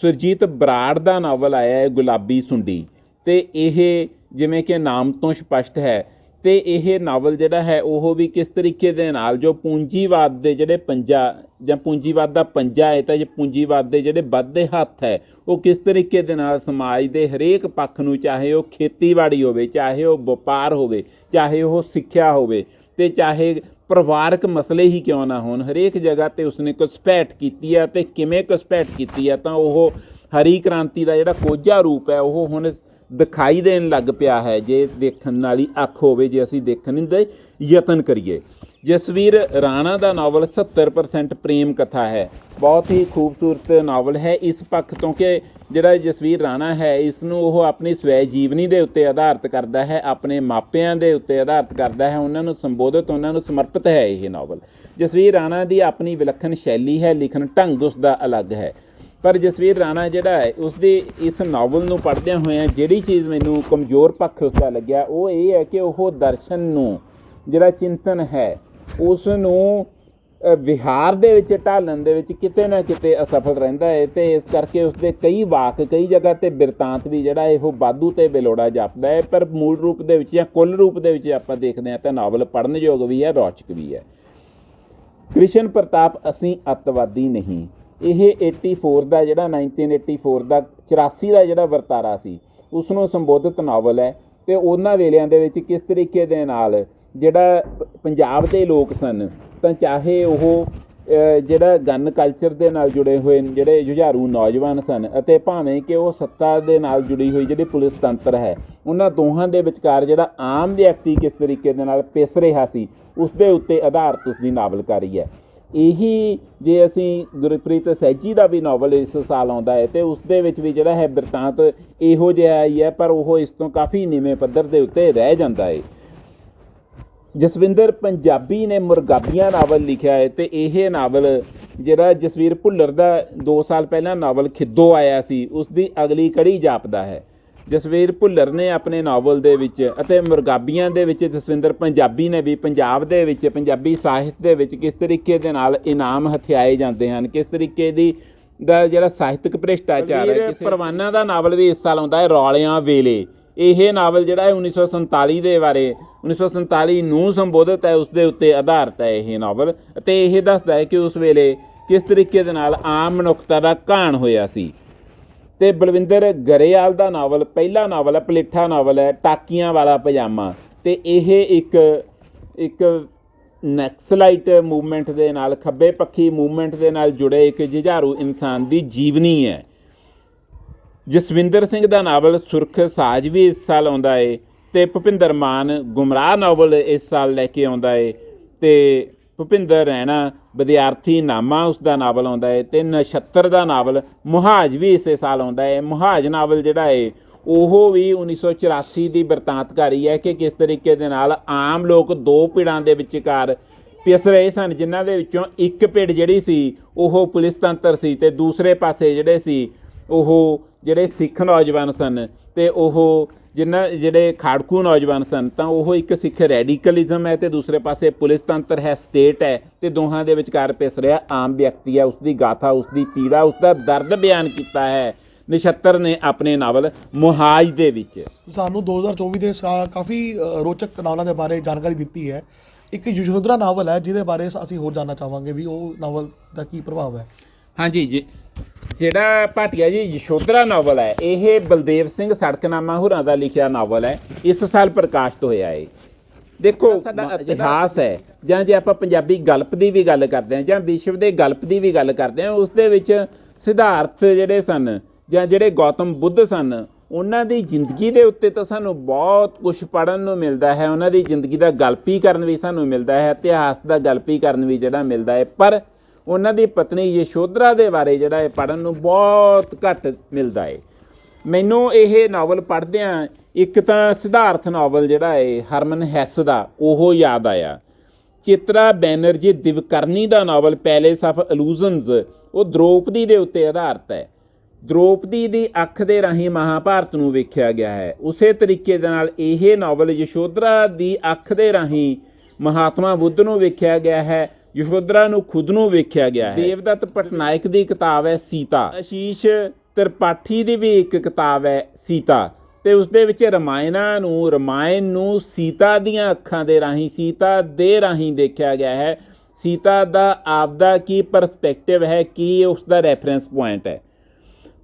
ਸੁਰਜੀਤ ਬਰਾੜ ਦਾ ਨਾਵਲ ਆਇਆ ਹੈ, ਗੁਲਾਬੀ ਸੁੰਡੀ। ਤੇ ਇਹ ਜਿਵੇਂ ਕਿ ਨਾਮ ਤੋਂ ਸਪਸ਼ਟ ਹੈ। ਤੇ ਇਹ ਨਾਵਲ ਜਿਹੜਾ ਹੈ, ਉਹ ਵੀ ਕਿਸ ਤਰੀਕੇ ਦੇ ਨਾਲ, ਜੋ ਪੂੰਜੀਵਾਦ ਦੇ ਜਿਹੜੇ ਪੰਜਾ, ਜਾਂ ਪੂੰਜੀਵਾਦ ਦਾ ਪੰਜਾ ਹੈ, ਤਾਂ ਜੇ ਪੂੰਜੀਵਾਦ ਦੇ ਜਿਹੜੇ ਵੱਧਦੇ ਹੱਥ ਹੈ, ਉਹ ਕਿਸ ਤਰੀਕੇ ਦੇ ਨਾਲ ਸਮਾਜ ਦੇ ਹਰੇਕ ਪੱਖ ਨੂੰ, ਚਾਹੇ ਉਹ ਖੇਤੀਬਾੜੀ ਹੋਵੇ, ਚਾਹੇ ਉਹ ਵਪਾਰ ਹੋਵੇ, ਚਾਹੇ ਉਹ ਸਿੱਖਿਆ ਹੋਵੇ, ਤੇ ਚਾਹੇ ਪਰਿਵਾਰਕ ਮਸਲੇ ਹੀ ਕਿਉਂ ਨਾ ਹੋਣ, ਹਰੇਕ ਜਗ੍ਹਾ ਤੇ ਉਸਨੇ ਘੁਸਪੈਠ ਕੀਤੀ ਹੈ ਤੇ ਕਿਵੇਂ ਘੁਸਪੈਠ ਕੀਤੀ ਹੈ ਤਾਂ ਉਹ ਹਰੀ ਕ੍ਰਾਂਤੀ ਦਾ ਜਿਹੜਾ ਕੋਝਾ ਰੂਪ ਹੈ, ਉਹ ਹੁਣ ਦਿਖਾਈ ਦੇਣ ਲੱਗ ਪਿਆ ਹੈ, ਜੇ ਦੇਖਣ ਵਾਲੀ ਅੱਖ ਹੋਵੇ, ਜੇ ਅਸੀਂ ਦੇਖਣ ਦੇ ਯਤਨ ਕਰੀਏ। ਜਸਵੀਰ ਰਾਣਾ ਦਾ ਨਾਵਲ 70% ਪ੍ਰੇਮ ਕਥਾ ਹੈ। ਬਹੁਤ ਹੀ ਖੂਬਸੂਰਤ ਨਾਵਲ ਹੈ ਇਸ ਪੱਖ ਤੋਂ ਕਿ ਜਿਹੜਾ ਜਸਵੀਰ ਰਾਣਾ ਹੈ ਇਸ ਨੂੰ ਉਹ ਆਪਣੀ ਸਵੈ ਜੀਵਨੀ ਦੇ ਉੱਤੇ ਆਧਾਰਿਤ ਕਰਦਾ ਹੈ, ਆਪਣੇ ਮਾਪਿਆਂ ਦੇ ਉੱਤੇ ਆਧਾਰਿਤ ਕਰਦਾ ਹੈ, ਉਹਨਾਂ ਨੂੰ ਸੰਬੋਧਿਤ, ਉਹਨਾਂ ਨੂੰ ਸਮਰਪਿਤ ਹੈ ਇਹ ਨਾਵਲ। ਜਸਵੀਰ ਰਾਣਾ ਦੀ ਆਪਣੀ ਵਿਲੱਖਣ ਸ਼ੈਲੀ ਹੈ, ਲਿਖਣ ਢੰਗ ਉਸ ਦਾ ਅਲੱਗ ਹੈ। ਪਰ ਜਸਵੀਰ ਰਾਣਾ ਜਿਹੜਾ ਹੈ ਉਸ ਇਸ ਨਾਵਲ ਨੂੰ ਪੜ੍ਹਦਿਆਂ ਹੋਇਆਂ ਜਿਹੜੀ ਚੀਜ਼ ਮੈਨੂੰ ਕਮਜ਼ੋਰ ਪੱਖ ਉਸਦਾ ਲੱਗਿਆ, ਉਹ ਇਹ ਹੈ ਕਿ ਉਹ ਦਰਸ਼ਨ ਨੂੰ ਜਿਹੜਾ ਚਿੰਤਨ ਹੈ ਉਸ ਨੂੰ ਵਿਹਾਰ ਦੇ ਵਿੱਚ, ਢਾਲਣ ਦੇ ਵਿੱਚ ਕਿਤੇ ਨਾ ਕਿਤੇ ਅਸਫਲ ਰਹਿੰਦਾ ਹੈ ਤੇ ਇਸ ਕਰਕੇ ਉਸਦੇ ਕਈ ਵਾਕ, ਕਈ ਜਗ੍ਹਾ ਤੇ ਬਿਰਤਾਂਤ ਵੀ ਜਿਹੜਾ ਇਹੋ ਬਾਦੂ ਤੇ ਬੇਲੋੜਾ ਜਾਪਦਾ ਹੈ, ਪਰ ਮੂਲ ਰੂਪ ਦੇ ਵਿੱਚ ਜਾਂ ਕੁੱਲ ਰੂਪ ਦੇ ਵਿੱਚ ਆਪਾਂ ਦੇਖਦੇ ਹਾਂ ਤਾਂ ਨਾਵਲ ਪੜ੍ਹਨ ਯੋਗ ਵੀ ਹੈ, ਰੌਚਕ ਵੀ ਹੈ। ਕ੍ਰਿਸ਼ਨ ਪ੍ਰਤਾਪ, ਅਸੀਂ ਅੱਤਵਾਦੀ ਨਹੀਂ। ਇਹ 84 ਦਾ ਜਿਹੜਾ 1984 ਦਾ 84 ਦਾ ਜਿਹੜਾ ਵਰਤਾਰਾ ਸੀ ਉਸ ਨੂੰ ਸੰਬੋਧਿਤ ਨਾਵਲ ਹੈ ਤੇ ਉਹਨਾਂ ਵੇਲਿਆਂ ਦੇ ਵਿੱਚ ਕਿਸ ਤਰੀਕੇ ਦੇ ਨਾਲ ਜਿਹੜਾ ਪੰਜਾਬ ਦੇ ਲੋਕ ਸਨ, ਤਾਂ ਚਾਹੇ ਉਹ ਜਿਹੜਾ ਗਨ ਕਲਚਰ ਦੇ ਨਾਲ ਜੁੜੇ ਹੋਏ ਜਿਹੜੇ ਜੁਝਾਰੂ ਨੌਜਵਾਨ ਸਨ ਅਤੇ ਭਾਵੇਂ ਕਿ ਉਹ ਸੱਤਾ ਦੇ ਨਾਲ ਜੁੜੀ ਹੋਈ ਜਿਹੜੀ ਪੁਲਿਸ ਤੰਤਰ ਹੈ, ਉਹਨਾਂ ਦੋਹਾਂ ਦੇ ਵਿਚਕਾਰ ਜਿਹੜਾ ਆਮ ਵਿਅਕਤੀ ਕਿਸ ਤਰੀਕੇ ਦੇ ਨਾਲ ਪਿਸ ਰਿਹਾ ਸੀ ਉਸ ਦੇ ਉੱਤੇ ਆਧਾਰਿਤ ਉਸ ਦੀ ਨਾਵਲਕਾਰੀ ਹੈ। ਇਹੀ ਜੇ ਅਸੀਂ ਗੁਰਪ੍ਰੀਤ ਸੈਜੀ ਦਾ ਵੀ ਨਾਵਲ ਇਸ ਸਾਲ ਆਉਂਦਾ ਹੈ ਤੇ ਉਸ ਦੇ ਵਿੱਚ ਵੀ ਜਿਹੜਾ ਹੈ ਬਿਰਤਾਂਤ ਇਹੋ ਜਿਹਾ ਹੀ ਹੈ, ਪਰ ਉਹ ਇਸ ਤੋਂ ਕਾਫੀ ਨੀਵੇਂ ਪੱਧਰ ਦੇ ਉੱਤੇ ਰਹਿ ਜਾਂਦਾ ਹੈ। ਜਸਵਿੰਦਰ ਪੰਜਾਬੀ ਨੇ ਮੁਰਗਾਬੀਆਂ ਨਾਵਲ ਲਿਖਿਆ ਹੈ ਤੇ ਇਹ ਨਾਵਲ ਜਿਹੜਾ ਜਸਵੀਰ ਭੁੱਲਰ ਦਾ 2 ਸਾਲ ਪਹਿਲਾਂ ਨਾਵਲ ਖਿੱਦੋ ਆਇਆ ਸੀ ਉਸ ਦੀ ਅਗਲੀ ਕੜੀ ਜਾਪਦਾ ਹੈ। ਜਸਵੀਰ ਭੁੱਲਰ ਨੇ ਆਪਣੇ ਨਾਵਲ ਦੇ ਵਿੱਚ ਅਤੇ ਮੁਰਗਾਬੀਆਂ ਦੇ ਵਿੱਚ ਜਸਵਿੰਦਰ ਪੰਜਾਬੀ ਨੇ ਵੀ ਪੰਜਾਬ ਦੇ ਵਿੱਚ ਪੰਜਾਬੀ ਸਾਹਿਤ ਦੇ ਵਿੱਚ ਕਿਸ ਤਰੀਕੇ ਦੇ ਨਾਲ ਇਨਾਮ ਹਥਿਆਏ ਜਾਂਦੇ ਹਨ ਕਿਸ ਤਰੀਕੇ ਦੀ ਦਾ ਜਿਹੜਾ ਸਾਹਿਤਕ ਭ੍ਰਿਸ਼ਟਾਚਾਰ ਹੈ ਕਿਸੇ ਪਰਵਾਨਾ ਦਾ ਨਾਵਲ ਵੀ ਇਸ ਸਾਲ ਆਉਂਦਾ ਹੈ ਰੌਲਿਆਂ ਵੇਲੇ। ਇਹ ਨਾਵਲ ਜਿਹੜਾ ਹੈ 1947 ਦੇ ਬਾਰੇ 1947 ਨੂੰ ਸੰਬੋਧਿਤ ਹੈ ਉਸ ਦੇ ਉੱਤੇ ਆਧਾਰਿਤ ਹੈ ਇਹ ਨਾਵਲ ਅਤੇ ਇਹ ਦੱਸਦਾ ਹੈ ਕਿ ਉਸ ਵੇਲੇ ਕਿਸ ਤਰੀਕੇ ਦੇ ਨਾਲ ਆਮ ਮਨੁੱਖਤਾ ਦਾ ਘਾਣ ਹੋਇਆ ਸੀ। ਤੇ ਬਲਵਿੰਦਰ ਗਰੇਵਾਲ ਦਾ ਨਾਵਲ, ਪਹਿਲਾ ਨਾਵਲ ਹੈ, ਪਲੇਠਾ ਨਾਵਲ ਹੈ, ਟਾਕੀਆਂ ਵਾਲਾ ਪਜਾਮਾ। ਤੇ ਇਹ ਇੱਕ ਇੱਕ ਨੈਕਸਲਾਈਟ ਮੂਵਮੈਂਟ ਦੇ ਨਾਲ, ਖੱਬੇ ਪੱਖੀ ਮੂਵਮੈਂਟ ਦੇ ਨਾਲ ਜੁੜੇ ਇੱਕ ਜੁਝਾਰੂ ਇਨਸਾਨ ਦੀ ਜੀਵਨੀ ਹੈ। ਜਸਵਿੰਦਰ ਸਿੰਘ ਦਾ ਨਾਵਲ ਸੁਰਖ ਸਾਜ ਵੀ ਇਸ ਸਾਲ ਆਉਂਦਾ ਏ ਤੇ ਭੁਪਿੰਦਰ ਮਾਨ ਗੁਮਰਾਹ ਨਾਵਲ ਇਸ ਸਾਲ ਲੈ ਕੇ ਆਉਂਦਾ ਏ ਤੇ ਭੁਪਿੰਦਰ ਰੈਣਾ ਵਿਦਿਆਰਥੀ ਨਾਮਾ ਉਸ ਦਾ ਨਾਵਲ ਆਉਂਦਾ ਹੈ ਤੇ ਨਛੱਤਰ ਦਾ ਨਾਵਲ ਮੁਹਾਜ ਵੀ ਇਸੇ ਸਾਲ ਆਉਂਦਾ ਹੈ। ਮੁਹਾਜ ਨਾਵਲ ਜਿਹੜਾ ਹੈ, ਉਹ ਵੀ 1984 ਦੀ ਬਰਤਾਂਤਕਾਰੀ ਹੈ ਕਿ ਕਿਸ ਤਰੀਕੇ ਦੇ ਨਾਲ ਆਮ ਲੋਕ ਦੋ ਪਿੜਾਂ ਦੇ ਵਿਚਕਾਰ ਪਿਸ ਰਹੇ ਸਨ, ਜਿਨ੍ਹਾਂ ਦੇ ਵਿੱਚੋਂ ਇੱਕ ਪਿੜ ਜਿਹੜੀ ਸੀ, ਉਹ ਪੁਲਿਸ ਤੰਤਰ ਸੀ ਤੇ ਦੂਸਰੇ ਪਾਸੇ ਜਿਹੜੇ ਸੀ, ਉਹ ਜਿਹੜੇ ਸਿੱਖ ਨੌਜਵਾਨ ਸਨ ਤੇ ਉਹ ਜਿਨ੍ਹਾਂ ਜਿਹੜੇ ਖਾੜਕੂ ਨੌਜਵਾਨ ਸਨ ਤਾਂ ਉਹ ਇੱਕ ਸਿੱਖ ਰੈਡੀਕਲਿਜ਼ਮ ਹੈ ਤੇ ਦੂਸਰੇ ਪਾਸੇ ਪੁਲਿਸ ਤੰਤਰ ਹੈ ਸਟੇਟ ਹੈ ਤੇ ਦੋਹਾਂ ਦੇ ਵਿਚਕਾਰ ਪਿਸ ਰਿਹਾ ਆਮ ਵਿਅਕਤੀ ਹੈ। ਉਸ ਦੀ ਗਾਥਾ ਉਸ ਦੀ ਪੀੜਾ ਉਸ ਦਾ ਦਰਦ ਬਿਆਨ ਕੀਤਾ ਹੈ। ਨਿਸ਼ੱਤਰ ਨੇ ਆਪਣੇ ਨਾਵਲ ਮੁਹਾਜ ਦੇ ਵਿੱਚ। ਸਾਨੂੰ 2024 ਦੇ ਕਾਫੀ ਰੋਚਕ ਨਾਵਲਾਂ ਦੇ ਬਾਰੇ ਜਾਣਕਾਰੀ ਦਿੱਤੀ ਹੈ। ਇੱਕ ਯਸ਼ੋਧਰਾ ਨਾਵਲ ਹੈ ਜਿਹਦੇ ਬਾਰੇ ਅਸੀਂ ਹੋਰ ਜਾਣਨਾ ਚਾਹਾਂਗੇ ਵੀ ਉਹ ਨਾਵਲ ਦਾ ਕੀ ਪ੍ਰਭਾਵ ਹੈ। ਹਾਂਜੀ ਜੀ ਜਿਹੜਾ ਭਾਟੀਆ ਜੀ ਯਸ਼ੋਧਰਾ ਨਾਵਲ ਹੈ ਇਹ ਬਲਦੇਵ ਸਿੰਘ ਸੜਕਨਾਮਾ ਹੁਰਾਂ ਦਾ ਲਿਖਿਆ ਨਾਵਲ ਹੈ ਇਸ ਸਾਲ ਪ੍ਰਕਾਸ਼ਿਤ ਹੋਇਆ ਹੈ ਦੇਖੋ ਸਾਡਾ ਇਤਿਹਾਸ ਹੈ ਜਾਂ ਜੇ ਆਪਾਂ ਪੰਜਾਬੀ ਗਲਪ ਦੀ ਵੀ ਗੱਲ ਕਰਦੇ ਹਾਂ ਜਾਂ ਵਿਸ਼ਵ ਦੇ ਗਲਪ ਦੀ ਵੀ ਗੱਲ ਕਰਦੇ ਹਾਂ ਉਸ ਦੇ ਵਿੱਚ ਸਿਧਾਰਥ ਜਿਹੜੇ ਸਨ ਜਾਂ ਜਿਹੜੇ ਗੌਤਮ ਬੁੱਧ ਸਨ ਉਹਨਾਂ ਦੀ ਜ਼ਿੰਦਗੀ ਦੇ ਉੱਤੇ ਤਾਂ ਸਾਨੂੰ ਬਹੁਤ ਕੁਝ ਪੜਨ ਨੂੰ ਮਿਲਦਾ ਹੈ ਉਹਨਾਂ ਦੀ ਜ਼ਿੰਦਗੀ ਦਾ ਗਲਪੀਕਰਨ ਵੀ ਸਾਨੂੰ ਮਿਲਦਾ ਹੈ ਇਤਿਹਾਸ ਦਾ ਗਲਪੀਕਰਨ ਵੀ ਜਿਹੜਾ ਮਿਲਦਾ ਹੈ ਪਰ ਉਹਨਾਂ ਦੀ ਪਤਨੀ ਯਸ਼ੋਧਰਾ ਦੇ ਬਾਰੇ ਜਿਹੜਾ ਹੈ ਪੜਨ ਨੂੰ ਬਹੁਤ ਘੱਟ ਮਿਲਦਾ ਹੈ ਮੈਨੂੰ ਇਹ ਨਾਵਲ ਪੜ੍ਹਦਿਆਂ ਇੱਕ ਤਾਂ ਸਿਧਾਰਥ ਨਾਵਲ ਜਿਹੜਾ ਹੈ ਹਰਮਨ ਹੈਸ ਦਾ, ਉਹ ਯਾਦ ਆਇਆ। ਚਿਤਰਾ ਬੈਨਰਜੀ ਦਿਵਕਰਨੀ ਦਾ ਨਾਵਲ ਪੈਲੇਸ ਆਫ ਇਲੂਜ਼ਨਸ ਉਹ ਦ੍ਰੋਪਦੀ ਦੇ ਉੱਤੇ ਆਧਾਰਿਤ ਹੈ। ਦ੍ਰੋਪਦੀ ਦੀ ਅੱਖ ਦੇ ਰਾਹੀਂ ਮਹਾਭਾਰਤ ਨੂੰ ਵੇਖਿਆ ਗਿਆ ਹੈ। ਉਸੇ ਤਰੀਕੇ ਦੇ ਨਾਲ ਇਹ ਨਾਵਲ ਯਸ਼ੋਧਰਾ ਦੀ ਅੱਖ ਦੇ ਰਾਹੀਂ ਮਹਾਤਮਾ ਬੁੱਧ ਨੂੰ ਵੇਖਿਆ ਗਿਆ ਹੈ। ਯਸ਼ੋਧਰਾ ਨੂੰ ਖੁਦ ਨੂੰ ਵੇਖਿਆ ਗਿਆ ਹੈ। ਦੇਵਦੱਤ ਪਟਨਾਇਕ ਦੀ ਕਿਤਾਬ ਹੈ ਸੀਤਾ। ਆਸ਼ੀਸ਼ ਤ੍ਰਿਪਾਠੀ ਦੀ ਵੀ ਇੱਕ ਕਿਤਾਬ ਹੈ ਸੀਤਾ। ਤੇ ਉਸ ਦੇ ਵਿੱਚ ਰਮਾਇਣਾ ਨੂੰ ਰਮਾਇਣ ਨੂੰ ਸੀਤਾ ਦੀਆਂ ਅੱਖਾਂ ਦੇ ਰਾਹੀਂ ਸੀਤਾ ਦੇ ਰਾਹੀਂ ਦੇਖਿਆ ਗਿਆ ਹੈ। ਸੀਤਾ ਦਾ ਆਪਦਾ ਕੀ ਪਰਸਪੈਕਟਿਵ ਹੈ ਕੀ ਉਸ ਦਾ ਰੈਫਰੈਂਸ ਪੁਆਇੰਟ ਹੈ।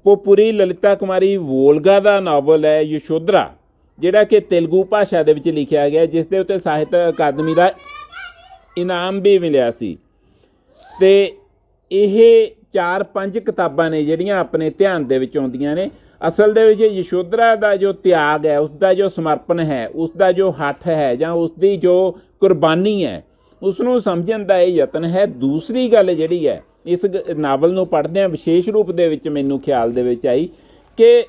ਪੋਪੁਰੀ ਲਲਿਤਾ ਕੁਮਾਰੀ ਵੋਲਗਾ ਦਾ ਨਾਵਲ ਹੈ ਯਸ਼ੋਧਰਾ ਜਿਹੜਾ ਕਿ ਤੇਲਗੂ ਭਾਸ਼ਾ ਦੇ ਵਿੱਚ ਲਿਖਿਆ ਗਿਆ ਜਿਸ ਦੇ ਉੱਤੇ ਸਾਹਿਤ ਅਕਾਦਮੀ ਦਾ ਇਨਾਮ ਵੀ ਮਿਲਿਆ ਸੀ। ਤੇ ਇਹ ਚਾਰ ਪੰਜ ਕਿਤਾਬਾਂ ਨੇ ਜਿਹੜੀਆਂ ਆਪਣੇ ਧਿਆਨ ਦੇ ਵਿੱਚ ਆਉਂਦੀਆਂ ਨੇ। ਅਸਲ ਦੇ ਵਿੱਚ ਯਸ਼ੋਧਰਾ ਦਾ ਜੋ ਤਿਆਗ ਹੈ ਉਸ ਦਾ ਜੋ ਸਮਰਪਣ ਹੈ ਉਸ ਦਾ ਜੋ ਹੱਠ ਹੈ ਜਾਂ ਉਸ ਦੀ ਜੋ ਕੁਰਬਾਨੀ ਹੈ ਉਸ ਨੂੰ ਸਮਝਣ ਦਾ ਇਹ ਯਤਨ ਹੈ। ਦੂਸਰੀ ਗੱਲ ਜਿਹੜੀ ਹੈ, ਇਸ ਗ- ਨਾਵਲ ਨੂੰ ਪੜ੍ਹਦਿਆਂ ਵਿਸ਼ੇਸ਼ ਰੂਪ ਦੇ ਵਿੱਚ ਮੈਨੂੰ ਖਿਆਲ ਦੇ ਵਿੱਚ ਆਈ ਕਿ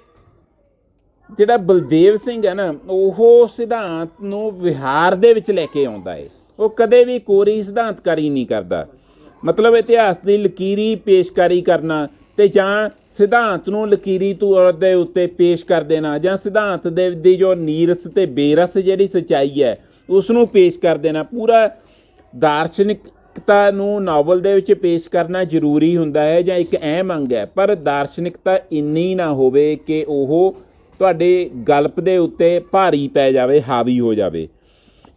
ਜਿਹੜਾ ਬਲਦੇਵ ਸਿੰਘ ਹੈ ਨਾ, ਉਹ ਸਿਧਾਂਤ ਨੂੰ ਵਿਹਾਰ ਦੇ ਵਿੱਚ ਲੈ ਕੇ ਆਉਂਦਾ ਹੈ ਉਹ ਕਦੇ ਵੀ ਕੋਰੀ ਸਿਧਾਂਤਕਾਰੀ ਨਹੀਂ ਕਰਦਾ। ਮਤਲਬ ਇਤਿਹਾਸ ਦੀ ਲਕੀਰੀ ਪੇਸ਼ਕਾਰੀ ਕਰਨਾ ਤੇ ਜਾਂ ਸਿਧਾਂਤ ਨੂੰ ਲਕੀਰੀ ਤੌਰ ਦੇ ਉੱਤੇ ਪੇਸ਼ ਕਰ ਦੇਣਾ ਜਾਂ ਸਿਧਾਂਤ ਦੇ, ਦੀ ਜੋ ਨੀਰਸ ਤੇ ਬੇਰਸ ਜਿਹੜੀ ਸਚਾਈ ਹੈ ਉਸ ਨੂੰ ਪੇਸ਼ ਕਰ ਦੇਣਾ। ਪੂਰਾ ਦਾਰਸ਼ਨਿਕਤਾ ਨੂੰ ਨਾਵਲ ਦੇ ਵਿੱਚ ਪੇਸ਼ ਕਰਨਾ ਜ਼ਰੂਰੀ ਹੁੰਦਾ ਹੈ ਜਾਂ ਇੱਕ ਅਹਿਮ ਅੰਗ ਹੈ, ਪਰ ਦਾਰਸ਼ਨਿਕਤਾ ਇੰਨੀ ਨਾ ਹੋਵੇ ਕਿ ਉਹ ਤੁਹਾਡੇ ਗਲਪ ਦੇ ਉੱਤੇ ਭਾਰੀ ਪੈ ਜਾਵੇ, ਹਾਵੀ ਹੋ ਜਾਵੇ।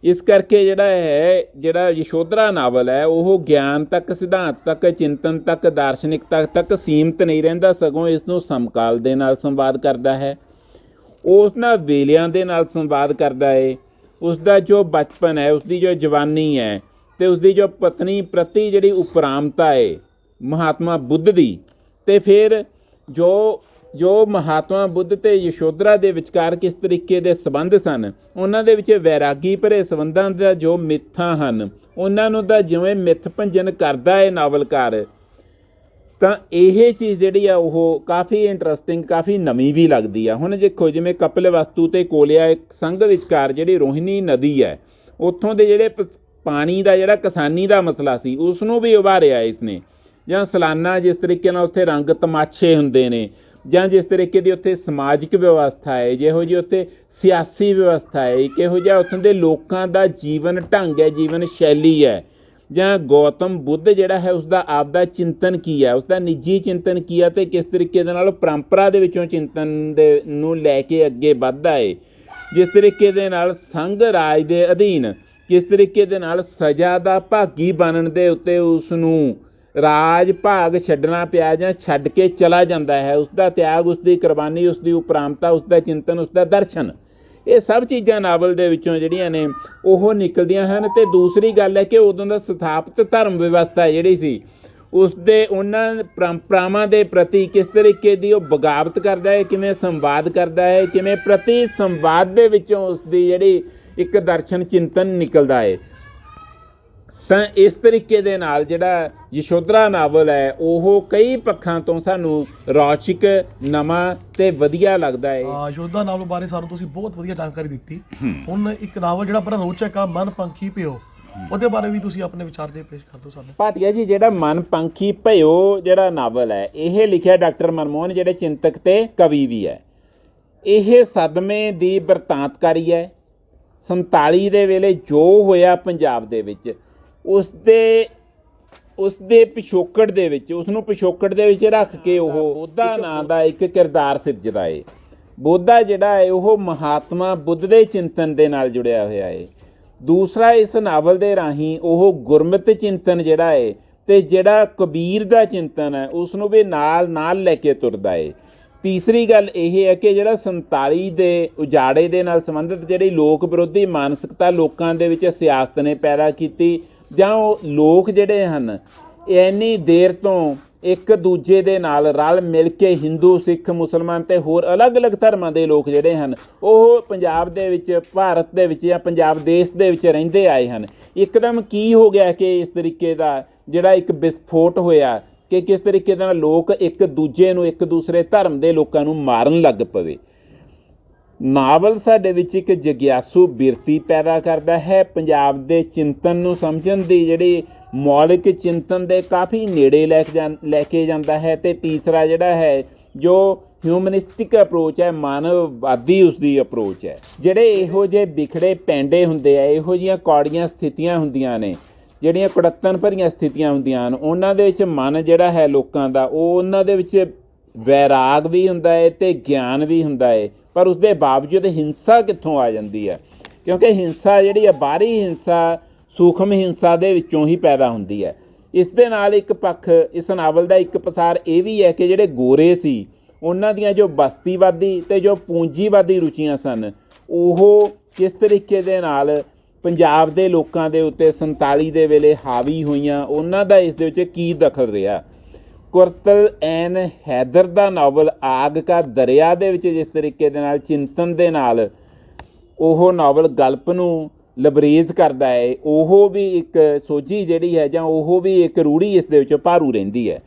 ਇਸ ਕਰਕੇ ਜਿਹੜਾ ਹੈ, ਜਿਹੜਾ ਯਸ਼ੋਧਰਾ ਨਾਵਲ ਹੈ, ਉਹ ਗਿਆਨ ਤੱਕ, ਸਿਧਾਂਤ ਤੱਕ, ਚਿੰਤਨ ਤੱਕ, ਦਾਰਸ਼ਨਿਕਤਾ ਤੱਕ ਸੀਮਤ ਨਹੀਂ ਰਹਿੰਦਾ, ਸਗੋਂ ਇਸ ਨੂੰ ਸਮਕਾਲ ਦੇ ਨਾਲ ਸੰਵਾਦ ਕਰਦਾ ਹੈ। ਉਸ ਨਾਲ ਵੇਲਿਆਂ ਦੇ ਨਾਲ ਸੰਵਾਦ ਕਰਦਾ ਹੈ ਉਸ ਦਾ ਜੋ ਬਚਪਨ ਹੈ, ਉਸ ਦੀ ਜੋ ਜਵਾਨੀ ਹੈ ਤੇ ਉਸ ਦੀ ਜੋ ਪਤਨੀ ਪ੍ਰਤੀ ਜਿਹੜੀ ਉਪਰਾਮਤਾ ਹੈ ਮਹਾਤਮਾ ਬੁੱਧ ਦੀ, ਤੇ ਫਿਰ ਜੋ ਜੋ ਮਹਾਤਮਾ ਬੁੱਧ ਤੇ ਯਸ਼ੋਧਰਾ ਦੇ ਵਿਚਕਾਰ ਕਿਸ ਤਰੀਕੇ ਦੇ ਸਬੰਧ ਸਨ, ਉਹਨਾਂ ਦੇ ਵਿੱਚ ਵੈਰਾਗੀ ਭਰੇ ਸਬੰਧਾਂ ਦਾ ਜੋ ਮਿੱਥਾਂ ਹਨ, ਉਹਨਾਂ ਨੂੰ ਤਾਂ ਜਿਵੇਂ ਮਿੱਥ ਭੰਜਨ ਕਰਦਾ ਹੈ ਨਾਵਲਕਾਰ, ਤਾਂ ਇਹ ਚੀਜ਼ ਜਿਹੜੀ ਆ ਉਹ ਕਾਫੀ ਇੰਟਰਸਟਿੰਗ ਕਾਫੀ ਨਵੀਂ ਵੀ ਲੱਗਦੀ ਆ। ਹੁਣ ਦੇਖੋ, ਜਿਵੇਂ ਕਪਿਲ ਵਸਤੂ ਤੇ ਕੋਲਿਆ ਇੱਕ ਸੰਘ ਵਿਚਕਾਰ ਜਿਹੜੀ ਰੋਹਿਣੀ ਨਦੀ ਹੈ ਉੱਥੋਂ ਦੇ ਜਿਹੜੇ ਪਸ- ਪਾਣੀ ਦਾ ਜਿਹੜਾ ਕਿਸਾਨੀ ਦਾ ਮਸਲਾ ਸੀ ਉਸ ਨੂੰ ਵੀ ਉਭਾਰਿਆ ਇਸਨੇ ਜਾਂ ਸਲਾਨਾ ਜਿਸ ਤਰੀਕੇ ਨਾਲ ਉੱਥੇ ਰੰਗ ਤਮਾਸ਼ੇ ਹੁੰਦੇ ਨੇ ਜਾਂ ਜਿਸ ਤਰੀਕੇ ਦੀ ਉੱਥੇ ਸਮਾਜਿਕ ਵਿਵਸਥਾ ਹੈ, ਜਿਹੋ ਜਿਹੀ ਉੱਥੇ ਸਿਆਸੀ ਵਿਵਸਥਾ ਹੈ, ਕਿਹੋ ਜਿਹਾ ਉੱਥੋਂ ਦੇ ਲੋਕਾਂ ਦਾ ਜੀਵਨ ਢੰਗ ਹੈ, ਜੀਵਨ ਸ਼ੈਲੀ ਹੈ, ਜਾਂ ਗੌਤਮ ਬੁੱਧ ਜਿਹੜਾ ਹੈ ਉਸ ਦਾ ਆਪ ਦਾ ਚਿੰਤਨ ਕੀ ਹੈ ਉਸ ਦਾ ਨਿੱਜੀ ਚਿੰਤਨ ਕੀ ਹੈ ਤੇ ਕਿਸ ਤਰੀਕੇ ਦੇ ਨਾਲ ਪਰੰਪਰਾ ਦੇ ਵਿੱਚੋਂ ਚਿੰਤਨ ਦੇ ਨੂੰ ਲੈ ਕੇ ਅੱਗੇ ਵੱਧਦਾ ਹੈ। ਜਿਸ ਤਰੀਕੇ ਦੇ ਨਾਲ ਸੰਘ ਰਾਜ ਦੇ ਅਧੀਨ, ਕਿਸ ਤਰੀਕੇ ਦੇ ਨਾਲ ਸਜ਼ਾ ਦਾ ਭਾਗੀ ਬਣਨ ਦੇ ਉੱਤੇ ਉਸ ਨੂੰ ਰਾਜ ਭਾਗ ਛੱਡਣਾ ਪਿਆ ਜਾਂ ਛੱਡ ਕੇ ਚਲਾ ਜਾਂਦਾ ਹੈ ਉਸ ਦਾ ਤਿਆਗ ਉਸ ਦੀ ਕੁਰਬਾਨੀ ਉਸ ਦੀ ਉਪਰਾਮਤਾ ਉਸ ਦਾ ਚਿੰਤਨ ਉਸ ਦਾ ਦਰਸ਼ਨ। ਇਹ ਸਭ ਚੀਜ਼ਾਂ ਨਾਵਲ ਦੇ ਵਿੱਚੋਂ ਜਿਹੜੀਆਂ ਨੇ, ਉਹ ਨਿਕਲਦੀਆਂ ਹਨ ਤੇ ਦੂਸਰੀ ਗੱਲ ਹੈ ਕਿ ਉਦੋਂ ਦਾ ਸਥਾਪਿਤ ਧਰਮ ਵਿਵਸਥਾ ਜਿਹੜੀ ਸੀ ਉਸ ਦੇ ਉਹਨਾਂ ਪਰੰਪਰਾਵਾਂ ਦੇ ਪ੍ਰਤੀ ਕਿਸ ਤਰੀਕੇ ਦੀ ਉਹ ਬਗਾਵਤ ਕਰਦਾ ਹੈ, ਕਿਵੇਂ ਸੰਵਾਦ ਕਰਦਾ ਹੈ, ਕਿਵੇਂ ਪ੍ਰਤੀ ਸੰਵਾਦ ਦੇ ਵਿੱਚੋਂ ਉਸ ਦੀ ਜਿਹੜੀ ਇੱਕ ਦਰਸ਼ਨ ਚਿੰਤਨ ਨਿਕਲਦਾ ਹੈ। ਤਾਂ ਇਸ ਤਰੀਕੇ ਦੇ ਨਾਲ ਜਿਹੜਾ ਯਸ਼ੋਧਰਾ ਨਾਵਲ ਹੈ ਉਹ ਕਈ ਪੱਖਾਂ ਤੋਂ ਸਾਨੂੰ ਰੌਚਕ ਨਵਾਂ ਤੇ ਵਧੀਆ ਲੱਗਦਾ ਹੈ ਆ ਯੋਧਾ ਨਾਵਲ ਬਾਰੇ ਸਾਨੂੰ ਤੁਸੀਂ ਬਹੁਤ ਵਧੀਆ ਜਾਣਕਾਰੀ ਦਿੱਤੀ। ਹੁਣ ਇੱਕ ਨਾਵਲ ਜਿਹੜਾ ਬੜਾ ਰੋਚਕ ਆ ਮਨ ਪੰਖੀ ਪਿਓ ਉਹਦੇ ਬਾਰੇ ਵੀ ਤੁਸੀਂ ਆਪਣੇ ਵਿਚਾਰ ਜੇ ਪੇਸ਼ ਕਰ ਦਿਓ ਸਾਨੂੰ। ਭਾਟੀਆ ਜੀ ਜਿਹੜਾ ਮਨ ਪੰਖੀ ਭਇਓ ਜਿਹੜਾ ਨਾਵਲ ਹੈ ਇਹ ਲਿਖਿਆ ਡਾਕਟਰ ਮਨਮੋਹਨ ਜਿਹੜੇ ਚਿੰਤਕ ਤੇ ਕਵੀ ਵੀ ਹੈ। ਇਹ ਸਦਮੇ ਦੀ ਵਰਤਾਂਤਕਾਰੀ ਹੈ। 47 ਦੇ ਵੇਲੇ ਜੋ ਹੋਇਆ ਪੰਜਾਬ ਦੇ ਵਿੱਚ ਉਸ ਦੇ ਉਸ ਦੇ ਪਿਛੋਕੜ ਦੇ ਵਿੱਚ ਉਸ ਨੂੰ ਪਿਛੋਕੜ ਦੇ ਵਿੱਚ ਰੱਖ ਕੇ ਉਹ ਬੋਧਾ ਨਾਂ ਦਾ ਇੱਕ ਕਿਰਦਾਰ ਸਿਰਜਦਾ ਏ। ਬੋਧਾ ਜਿਹੜਾ ਹੈ ਉਹ ਮਹਾਤਮਾ ਬੁੱਧ ਦੇ ਚਿੰਤਨ ਦੇ ਨਾਲ ਜੁੜਿਆ ਹੋਇਆ ਏ। ਦੂਸਰਾ ਇਸ ਨਾਵਲ ਦੇ ਰਾਹੀਂ ਉਹ ਗੁਰਮਤਿ ਚਿੰਤਨ ਜਿਹੜਾ ਏ ਤੇ ਜਿਹੜਾ ਕਬੀਰ ਦਾ ਚਿੰਤਨ ਹੈ ਉਸ ਨੂੰ ਵੀ ਨਾਲ ਨਾਲ ਲੈ ਕੇ ਤੁਰਦਾ ਏ। ਤੀਸਰੀ ਗੱਲ ਇਹ ਹੈ ਕਿ ਜਿਹੜਾ 47 ਦੇ ਉਜਾੜੇ ਦੇ ਨਾਲ ਸੰਬੰਧਿਤ ਜਿਹੜੀ ਲੋਕ ਵਿਰੋਧੀ ਮਾਨਸਿਕਤਾ ਲੋਕਾਂ ਦੇ ਵਿੱਚ ਸਿਆਸਤ ਨੇ ਪੈਦਾ ਕੀਤੀ ਜਾਂ ਉਹ ਲੋਕ ਜਿਹੜੇ ਹਨ ਇੰਨੀ ਦੇਰ ਤੋਂ ਇੱਕ ਦੂਜੇ ਦੇ ਨਾਲ ਰਲ ਮਿਲ ਕੇ ਹਿੰਦੂ, ਸਿੱਖ, ਮੁਸਲਮਾਨ ਤੇ ਹੋਰ ਅਲੱਗ-ਅਲੱਗ ਧਰਮਾਂ ਦੇ ਲੋਕ ਜਿਹੜੇ ਹਨ, ਉਹ ਪੰਜਾਬ ਦੇ ਵਿੱਚ, ਭਾਰਤ ਦੇ ਵਿੱਚ ਜਾਂ ਪੰਜਾਬ ਦੇਸ਼ ਦੇ ਵਿੱਚ ਰਹਿੰਦੇ ਆਏ ਹਨ। ਇੱਕਦਮ ਕੀ ਹੋ ਗਿਆ ਕਿ ਇਸ ਤਰੀਕੇ ਦਾ ਜਿਹੜਾ ਇੱਕ ਵਿਸਫੋਟ ਹੋਇਆ ਕਿ ਕਿਸ ਤਰੀਕੇ ਦੇ ਨਾਲ ਲੋਕ ਇੱਕ ਦੂਜੇ ਨੂੰ ਇੱਕ ਦੂਸਰੇ ਧਰਮ ਦੇ ਲੋਕਾਂ ਨੂੰ ਮਾਰਨ ਲੱਗ ਪਵੇ? ਨਾਵਲ ਸਾਡੇ ਵਿੱਚ ਇੱਕ ਜਗਿਆਸੂ ਬਿਰਤੀ ਪੈਦਾ ਕਰਦਾ ਹੈ। ਪੰਜਾਬ ਦੇ ਚਿੰਤਨ ਨੂੰ ਸਮਝਣ ਦੀ ਜਿਹੜੀ ਮੌਲਿਕ ਚਿੰਤਨ ਦੇ ਕਾਫੀ ਨੇੜੇ ਲੈ ਕੇ ਜਾਂ- ਲੈ ਕੇ ਜਾਂਦਾ ਹੈ ਤੇ ਤੀਸਰਾ ਜਿਹੜਾ ਹੈ, ਜੋ ਹਿਊਮਨਿਸਟਿਕ ਅਪਰੋਚ ਹੈ, ਮਾਨਵਵਾਦੀ ਉਸ ਦੀ ਅਪਰੋਚ ਹੈ। ਜਿਹੜੇ ਇਹੋ ਜਿਹੇ ਵਿਖੜੇ ਪੈਂਡੇ ਹੁੰਦੇ ਆ, ਇਹੋ ਜਿਹੀਆਂ ਕੌੜੀਆਂ ਸਥਿਤੀਆਂ ਹੁੰਦੀਆਂ ਨੇ, ਜਿਹੜੀਆਂ ਕੁੜੱਤਨ ਭਰੀਆਂ ਸਥਿਤੀਆਂ ਹੁੰਦੀਆਂ ਹਨ, ਉਹਨਾਂ ਦੇ ਵਿੱਚ ਮਨ ਜਿਹੜਾ ਹੈ ਲੋਕਾਂ ਦਾ, ਉਹ ਉਹਨਾਂ ਦੇ ਵਿੱਚ ਵੈਰਾਗ ਵੀ ਹੁੰਦਾ ਹੈ ਤੇ ਗਿਆਨ ਵੀ ਹੁੰਦਾ ਹੈ ਪਰ ਉਸ ਦੇ ਬਾਵਜੂਦ ਹਿੰਸਾ ਕਿੱਥੋਂ ਆ ਜਾਂਦੀ ਹੈ? ਕਿਉਂਕਿ ਹਿੰਸਾ ਜਿਹੜੀ ਹੈ, ਬਾਹਰੀ ਹਿੰਸਾ, ਸੂਖਮ ਹਿੰਸਾ ਦੇ ਵਿੱਚੋਂ ਹੀ ਪੈਦਾ ਹੁੰਦੀ ਹੈ। ਇਸ ਦੇ ਨਾਲ ਇੱਕ ਪੱਖ, ਇਸ ਨਾਵਲ ਦਾ ਇੱਕ ਪਸਾਰ ਇਹ ਵੀ ਹੈ ਕਿ ਜਿਹੜੇ ਗੋਰੇ ਸੀ, ਉਹਨਾਂ ਦੀਆਂ ਜੋ ਬਸਤੀਵਾਦੀ ਤੇ ਜੋ ਪੂੰਜੀਵਾਦੀ ਰੁਚੀਆਂ ਸਨ, ਉਹ ਕਿਸ ਤਰੀਕੇ ਦੇ ਨਾਲ ਪੰਜਾਬ ਦੇ ਲੋਕਾਂ ਦੇ ਉੱਤੇ 47 ਦੇ ਵੇਲੇ ਹਾਵੀ ਹੋਈਆਂ, ਉਹਨਾਂ ਦਾ ਇਸ ਦੇ ਵਿੱਚ ਕੀ ਦਖਲ ਰਿਹਾ? ਕੁਰਤਲ ਐਨ ਹੈਦਰ ਦਾ ਨਾਵਲ ਆਗ ਕਾ ਦਰਿਆ ਦੇ ਵਿੱਚ ਜਿਸ ਤਰੀਕੇ ਦੇ ਨਾਲ, ਚਿੰਤਨ ਦੇ ਨਾਲ ਉਹ ਨਾਵਲ ਗਲਪ ਨੂੰ ਲਬਰੇਜ਼ ਕਰਦਾ ਹੈ। ਉਹ ਵੀ ਇੱਕ ਸੋਝੀ ਜਿਹੜੀ ਹੈ ਜਾਂ ਉਹ ਵੀ ਇੱਕ ਰੂੜੀ ਇਸ ਦੇ ਵਿੱਚੋਂ ਭਾਰੂ ਰਹਿੰਦੀ ਹੈ।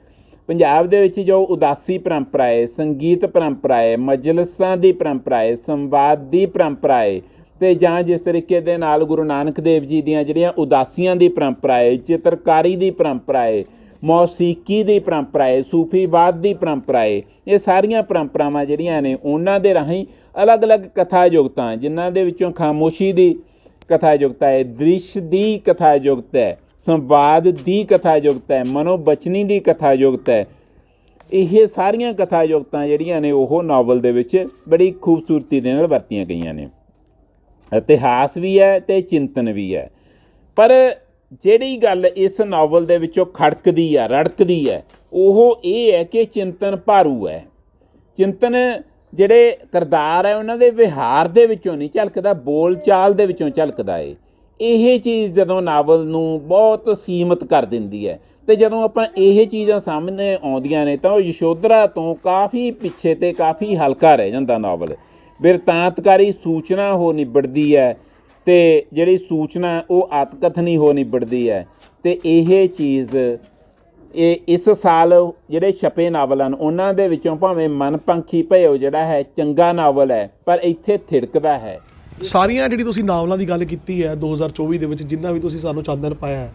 ਪੰਜਾਬ ਦੇ ਵਿੱਚ ਜੋ ਉਦਾਸੀ ਪਰੰਪਰਾ ਹੈ, ਸੰਗੀਤ ਪਰੰਪਰਾ ਹੈ, ਮਜਲਿਸਾਂ ਦੀ ਪਰੰਪਰਾ ਹੈ, ਸੰਵਾਦ ਦੀ ਪਰੰਪਰਾ ਹੈ ਤੇ ਜਾਂ ਜਿਸ ਤਰੀਕੇ ਦੇ ਨਾਲ ਗੁਰੂ ਨਾਨਕ ਦੇਵ ਜੀ ਦੀਆਂ ਜਿਹੜੀਆਂ ਉਦਾਸੀਆਂ ਦੀ ਪਰੰਪਰਾ ਹੈ, ਚਿੱਤਰਕਾਰੀ ਦੀ ਪਰੰਪਰਾ ਹੈ ਮੌਸੀਕੀ ਦੀ ਪਰੰਪਰਾ ਹੈ ਸੂਫੀਵਾਦ ਦੀ ਪਰੰਪਰਾ ਹੈ ਇਹ ਸਾਰੀਆਂ ਪਰੰਪਰਾਵਾਂ ਜਿਹੜੀਆਂ ਨੇ ਉਹਨਾਂ ਦੇ ਰਾਹੀਂ ਅਲੱਗ-ਅਲੱਗ ਕਥਾ ਯੁਗਤਾਂ ਜਿਨ੍ਹਾਂ ਦੇ ਵਿੱਚੋਂ ਖਾਮੋਸ਼ੀ ਦੀ ਕਥਾ ਯੁਗਤਾ ਹੈ, ਦ੍ਰਿਸ਼ ਦੀ ਕਥਾ ਯੁਗਤ ਹੈ, ਸੰਵਾਦ ਦੀ ਕਥਾ ਯੁਗਤ ਹੈ, ਮਨੋਬਚਨੀ ਦੀ ਕਥਾ ਯੁਗਤ ਹੈ। ਇਹ ਸਾਰੀਆਂ ਕਥਾ ਯੁਗਤਾਂ ਜਿਹੜੀਆਂ ਨੇ ਉਹ ਨਾਵਲ ਦੇ ਵਿੱਚ ਬੜੀ ਖੂਬਸੂਰਤੀ ਦੇ ਨਾਲ ਵਰਤੀਆਂ ਗਈਆਂ ਨੇ। ਇਤਿਹਾਸ ਵੀ ਹੈ ਤੇ ਚਿੰਤਨ ਵੀ ਹੈ। ਪਰ ਜਿਹੜੀ ਗੱਲ ਇਸ ਨਾਵਲ ਦੇ ਵਿੱਚੋਂ ਖੜਕਦੀ ਹੈ ਰੜਕਦੀ ਹੈ ਉਹ ਇਹ ਹੈ ਕਿ ਚਿੰਤਨ ਭਾਰੂ ਹੈ। ਚਿੰਤਨ ਜਿਹੜੇ ਕਿਰਦਾਰ ਹੈ, ਉਹਨਾਂ ਦੇ ਵਿਹਾਰ ਦੇ ਵਿੱਚੋਂ ਨਹੀਂ ਝਲਕਦਾ ਬੋਲ ਚਾਲ ਦੇ ਵਿੱਚੋਂ ਝਲਕਦਾ ਏ। ਇਹ ਚੀਜ਼ ਜਦੋਂ ਨਾਵਲ ਨੂੰ ਬਹੁਤ ਸੀਮਤ ਕਰ ਦਿੰਦੀ ਹੈ ਤੇ ਜਦੋਂ ਆਪਾਂ ਇਹ ਚੀਜ਼ਾਂ ਸਾਹਮਣੇ ਆਉਂਦੀਆਂ ਨੇ, ਤਾਂ ਉਹ ਯਸ਼ੋਧਰਾ ਤੋਂ ਕਾਫੀ ਪਿੱਛੇ ਤੇ ਕਾਫੀ ਹਲਕਾ ਰਹਿ ਜਾਂਦਾ ਨਾਵਲ। ਬਿਰਤਾਂਤਕਾਰੀ ਸੂਚਨਾ ਹੋ ਨਿਬੜਦੀ ਹੈ ਤੇ ਜਿਹੜੀ ਸੂਚਨਾ ਉਹ ਆਤਕਥਨੀ ਹੋ ਨਿਬੜਦੀ ਹੈ। ਤੇ ਇਹ ਚੀਜ਼, ਇਹ ਇਸ ਸਾਲ ਜਿਹੜੇ ਛਪੇ ਨਾਵਲ ਹਨ, ਉਹਨਾਂ ਦੇ ਵਿੱਚੋਂ ਭਾਵੇਂ ਮਨਪੰਖੀ ਭਇਓ ਜਿਹੜਾ ਹੈ, ਚੰਗਾ ਨਾਵਲ ਹੈ, ਪਰ ਇੱਥੇ ਥਿੜਕਦਾ ਹੈ। ਸਾਰੀਆਂ ਜਿਹੜੀ ਤੁਸੀਂ ਨਾਵਲਾਂ ਦੀ ਗੱਲ ਕੀਤੀ ਹੈ 2024 ਦੇ ਵਿੱਚ, ਜਿੰਨਾ ਵੀ ਤੁਸੀਂ ਸਾਨੂੰ ਚਾਨਣ ਪਾਇਆ ਹੈ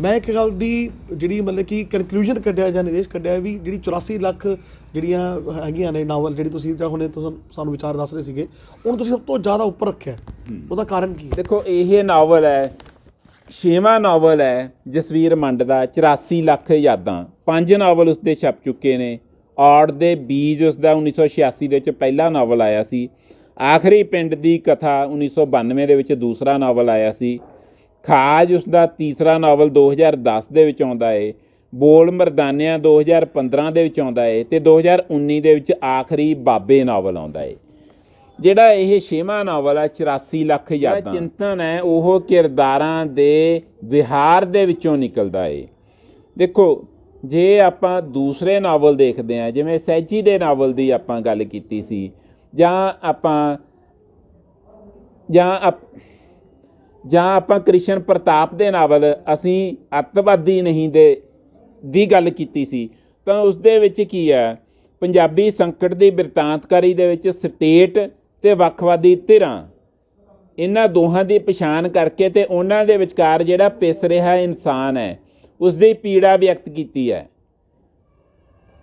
ਮੈਂ ਇੱਕ ਗੱਲ ਦੀ ਜਿਹੜੀ ਮਤਲਬ ਕਿ ਕਨਕਲੂਜਨ ਕੱਢਿਆ ਜਾਂ ਨਿਰਦੇਸ਼ ਕੱਢਿਆ ਵੀ ਜਿਹੜੀ 84 ਲੱਖ ਜਿਹੜੀਆਂ ਹੈਗੀਆਂ ਨੇ ਨਾਵਲ ਜਿਹੜੀ ਤੁਸੀਂ ਜਿਹੜਾ ਹੁਣੇ ਤੁਸੀਂ ਸਾਨੂੰ ਵਿਚਾਰ ਦੱਸ ਰਹੇ ਸੀਗੇ ਉਹਨੂੰ ਤੁਸੀਂ ਸਭ ਤੋਂ ਜ਼ਿਆਦਾ ਉੱਪਰ ਰੱਖਿਆ। ਉਹਦਾ ਕਾਰਨ ਕੀ ਹੈ? ਦੇਖੋ ਇਹ ਨਾਵਲ ਹੈ ਛੇਵਾਂ ਨਾਵਲ ਹੈ ਜਸਵੀਰ ਮੰਡ ਦਾ 84 ਲੱਖ ਯਾਦਾਂ। ਪੰਜ ਨਾਵਲ ਉਸ ਦੇ ਛਪ ਚੁੱਕੇ ਨੇ। ਔੜ ਦੇ ਬੀਜ ਉਸ ਦਾ 1986 ਦੇ ਵਿੱਚ ਪਹਿਲਾ ਨਾਵਲ ਆਇਆ ਸੀ। ਆਖਰੀ ਪਿੰਡ ਦੀ ਕਥਾ 1992 ਦੇ ਵਿੱਚ ਦੂਸਰਾ ਨਾਵਲ ਆਇਆ ਸੀ। ਖਾਜ ਉਸ ਦਾ ਤੀਸਰਾ ਨਾਵਲ 2010 ਦੇ ਵਿੱਚ ਆਉਂਦਾ ਏ ਬੋਲ ਮਰਦਾਨਿਆਂ 2015 ਦੇ ਵਿੱਚ ਆਉਂਦਾ ਏ ਤੇ 2019 ਦੇ ਵਿੱਚ ਆਖਰੀ ਬਾਬੇ ਨਾਵਲ ਆਉਂਦਾ ਏ। ਜਿਹੜਾ ਇਹ ਛੇਵਾਂ ਨਾਵਲ ਹੈ 84 ਲੱਖ ਯਾਦਾਂ। ਚਿੰਤਨ ਹੈ ਉਹ ਕਿਰਦਾਰਾਂ ਦੇ ਵਿਹਾਰ ਦੇ ਵਿੱਚੋਂ ਨਿਕਲਦਾ ਏ। ਦੇਖੋ ਜੇ ਆਪਾਂ ਦੂਸਰੇ ਨਾਵਲ ਦੇਖਦੇ ਆ ਜਿਵੇਂ ਸਹਿਜੀ ਦੇ ਨਾਵਲ ਦੀ ਆਪਾਂ ਗੱਲ ਕੀਤੀ ਸੀ ਜਾਂ ਆਪਾਂ ਜਾਂ ਆਪ- ਜਾਂ ਆਪਾਂ ਕ੍ਰਿਸ਼ਨ ਪ੍ਰਤਾਪ ਦੇ ਨਾਵਲ ਅਸੀਂ ਅੱਤਵਾਦੀ ਨਹੀਂ ਦੇ, ਦੀ ਗੱਲ ਕੀਤੀ ਸੀ, ਤਾਂ ਉਸ ਦੇ ਵਿੱਚ ਕੀ ਹੈ? ਪੰਜਾਬੀ ਸੰਕਟ ਦੀ ਬਿਰਤਾਂਤਕਾਰੀ ਦੇ ਵਿੱਚ ਸਟੇਟ ਤੇ ਵੱਖਵਾਦੀ ਧਿਰਾਂ, ਇਹਨਾਂ ਦੋਹਾਂ ਦੀ ਪਛਾਣ ਕਰਕੇ ਤੇ ਉਹਨਾਂ ਦੇ ਵਿਚਕਾਰ ਜਿਹੜਾ ਪਿਸ ਰਿਹਾ ਇਨਸਾਨ ਹੈ ਉਸ ਦੀ ਪੀੜਾ ਵਿਅਕਤ ਕੀਤੀ ਹੈ।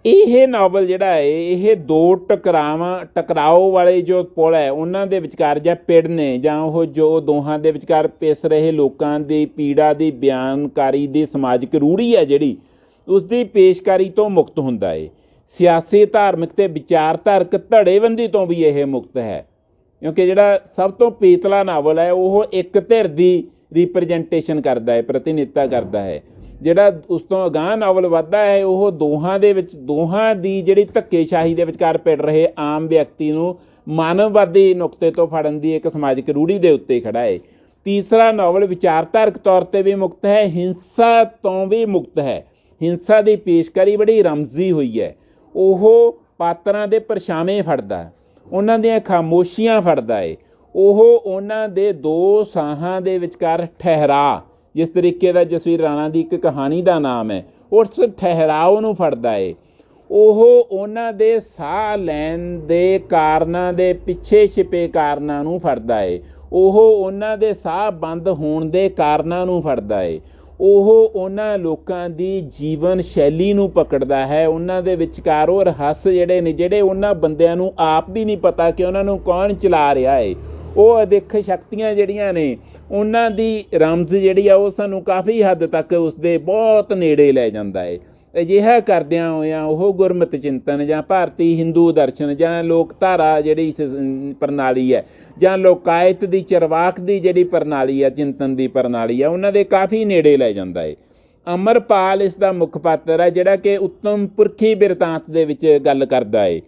ਇਹ ਨਾਵਲ ਜਿਹੜਾ ਹੈ, ਇਹ ਦੋ ਟਕਰਾਵਾਂ, ਟਕਰਾਓ ਵਾਲੇ ਜੋ ਪੁਲ ਹੈ, ਉਹਨਾਂ ਦੇ ਵਿਚਕਾਰ ਜਾਂ ਪਿੜ ਨੇ, ਜਾਂ ਉਹ ਜੋ ਦੋਹਾਂ ਦੇ ਵਿਚਕਾਰ ਪਿਸ ਰਹੇ ਲੋਕਾਂ ਦੀ ਪੀੜਾ ਦੀ ਬਿਆਨਕਾਰੀ ਦੀ ਸਮਾਜਿਕ ਰੂੜੀ ਹੈ ਜਿਹੜੀ, ਉਸ ਦੀ ਪੇਸ਼ਕਾਰੀ ਤੋਂ ਮੁਕਤ ਹੁੰਦਾ ਹੈ ਸਿਆਸੀ, ਧਾਰਮਿਕ ਤੇ ਵਿਚਾਰਧਾਰਕ ਧੜੇਬੰਦੀ ਤੋਂ ਵੀ ਇਹ ਮੁਕਤ ਹੈ। ਕਿਉਂਕਿ ਜਿਹੜਾ ਸਭ ਤੋਂ ਪੀਤਲਾ ਨਾਵਲ ਹੈ, ਉਹ ਇੱਕ ਧਿਰ ਦੀ ਰਿਪਰੈਜ਼ੈਂਟੇਸ਼ਨ ਕਰਦਾ ਹੈ, ਪ੍ਰਤੀਨਿਧਤਾ ਕਰਦਾ ਹੈ। ਜਿਹੜਾ ਉਸ ਤੋਂ ਅਗਾਂਹ ਨਾਵਲ ਵੱਧਦਾ ਹੈ, ਉਹ ਦੋਹਾਂ ਦੇ ਵਿੱਚ, ਦੋਹਾਂ ਦੀ ਜਿਹੜੀ ਧੱਕੇਸ਼ਾਹੀ ਦੇ ਵਿਚਕਾਰ ਪਿੜ ਰਹੇ ਆਮ ਵਿਅਕਤੀ ਨੂੰ ਮਾਨਵਵਾਦੀ ਨੁਕਤੇ ਤੋਂ ਫੜਨ ਦੀ ਇੱਕ ਸਮਾਜਿਕ ਰੂੜੀ ਦੇ ਉੱਤੇ ਖੜਾ ਹੈ ਤੀਸਰਾ ਨਾਵਲ ਵਿਚਾਰਧਾਰਕ ਤੌਰ ਤੇ ਵੀ ਮੁਕਤ ਹੈ, ਹਿੰਸਾ ਤੋਂ ਵੀ ਮੁਕਤ ਹੈ। ਹਿੰਸਾ ਦੀ ਪੇਸ਼ਕਾਰੀ ਬੜੀ ਰਮਜ਼ੀ ਹੋਈ ਹੈ। ਉਹ ਪਾਤਰਾਂ ਦੇ ਪਰਛਾਵੇਂ ਫੜਦਾ ਉਹਨਾਂ ਦੀਆਂ ਖਾਮੋਸ਼ੀਆਂ ਫੜਦਾ ਏ। ਉਹ ਉਹਨਾਂ ਦੇ ਦੋ ਸਾਹਾਂ ਦੇ ਵਿਚਕਾਰ ਠਹਿਰਾ ਜਿਸ ਤਰੀਕੇ ਦਾ ਜਸਵੀਰ ਰਾਣਾ ਦੀ ਇੱਕ ਕਹਾਣੀ ਦਾ ਨਾਮ ਹੈ ਉਸ ਠਹਿਰਾਓ ਨੂੰ ਫੜਦਾ ਏ। ਉਹ ਉਹਨਾਂ ਦੇ ਸਾਹ ਲੈਣ ਦੇ ਕਾਰਨਾਂ ਦੇ ਪਿੱਛੇ ਛਿਪੇ ਕਾਰਨਾਂ ਨੂੰ ਫੜਦਾ ਏ। ਉਹ ਉਹਨਾਂ ਦੇ ਸਾਹ ਬੰਦ ਹੋਣ ਦੇ ਕਾਰਨਾਂ ਨੂੰ ਫੜਦਾ ਏ। ਉਹ ਉਹਨਾਂ ਲੋਕਾਂ ਦੀ ਜੀਵਨ ਸ਼ੈਲੀ ਨੂੰ ਪਕੜਦਾ ਹੈ। ਉਹਨਾਂ ਦੇ ਵਿਚਕਾਰ ਉਹ ਰਹੱਸ ਜਿਹੜੇ ਨੇ, ਜਿਹੜੇ ਉਹਨਾਂ ਬੰਦਿਆਂ ਨੂੰ ਆਪ ਵੀ ਨਹੀਂ ਪਤਾ ਕਿ ਉਹਨਾਂ ਨੂੰ ਕੌਣ ਚਲਾ ਰਿਹਾ ਏ। ਉਹ ਅਦਿੱਖ ਸ਼ਕਤੀਆਂ ਜਿਹੜੀਆਂ ਨੇ, ਉਹਨਾਂ ਦੀ ਰਮਜ਼ ਜਿਹੜੀ ਆ, ਉਹ ਸਾਨੂੰ ਕਾਫੀ ਹੱਦ ਤੱਕ ਉਸ ਦੇ ਬਹੁਤ ਨੇੜੇ ਲੈ ਜਾਂਦਾ ਏ। ਅਜਿਹਾ ਕਰਦਿਆਂ ਹੋਇਆਂ ਉਹ ਗੁਰਮਤਿ ਚਿੰਤਨ ਜਾਂ ਭਾਰਤੀ ਹਿੰਦੂ ਦਰਸ਼ਨ ਜਾਂ ਲੋਕਧਾਰਾ ਜਿਹੜੀ ਪ੍ਰਣਾਲੀ ਹੈ, ਜਾਂ ਲੋਕਾਇਤ ਦੀ ਚਰਵਾਕ ਦੀ ਜਿਹੜੀ ਪ੍ਰਣਾਲੀ ਹੈ ਚਿੰਤਨ ਦੀ ਪ੍ਰਣਾਲੀ ਹੈ ਉਹਨਾਂ ਦੇ ਕਾਫੀ ਨੇੜੇ ਲੈ ਜਾਂਦਾ ਏ। ਅਮਰਪਾਲ ਇਸ ਦਾ ਮੁੱਖ ਪਾਤਰ ਹੈ ਜਿਹੜਾ ਕਿ ਉੱਤਮ ਪੁਰਖੀ ਬਿਰਤਾਂਤ ਦੇ ਵਿੱਚ ਗੱਲ ਕਰਦਾ ਏ।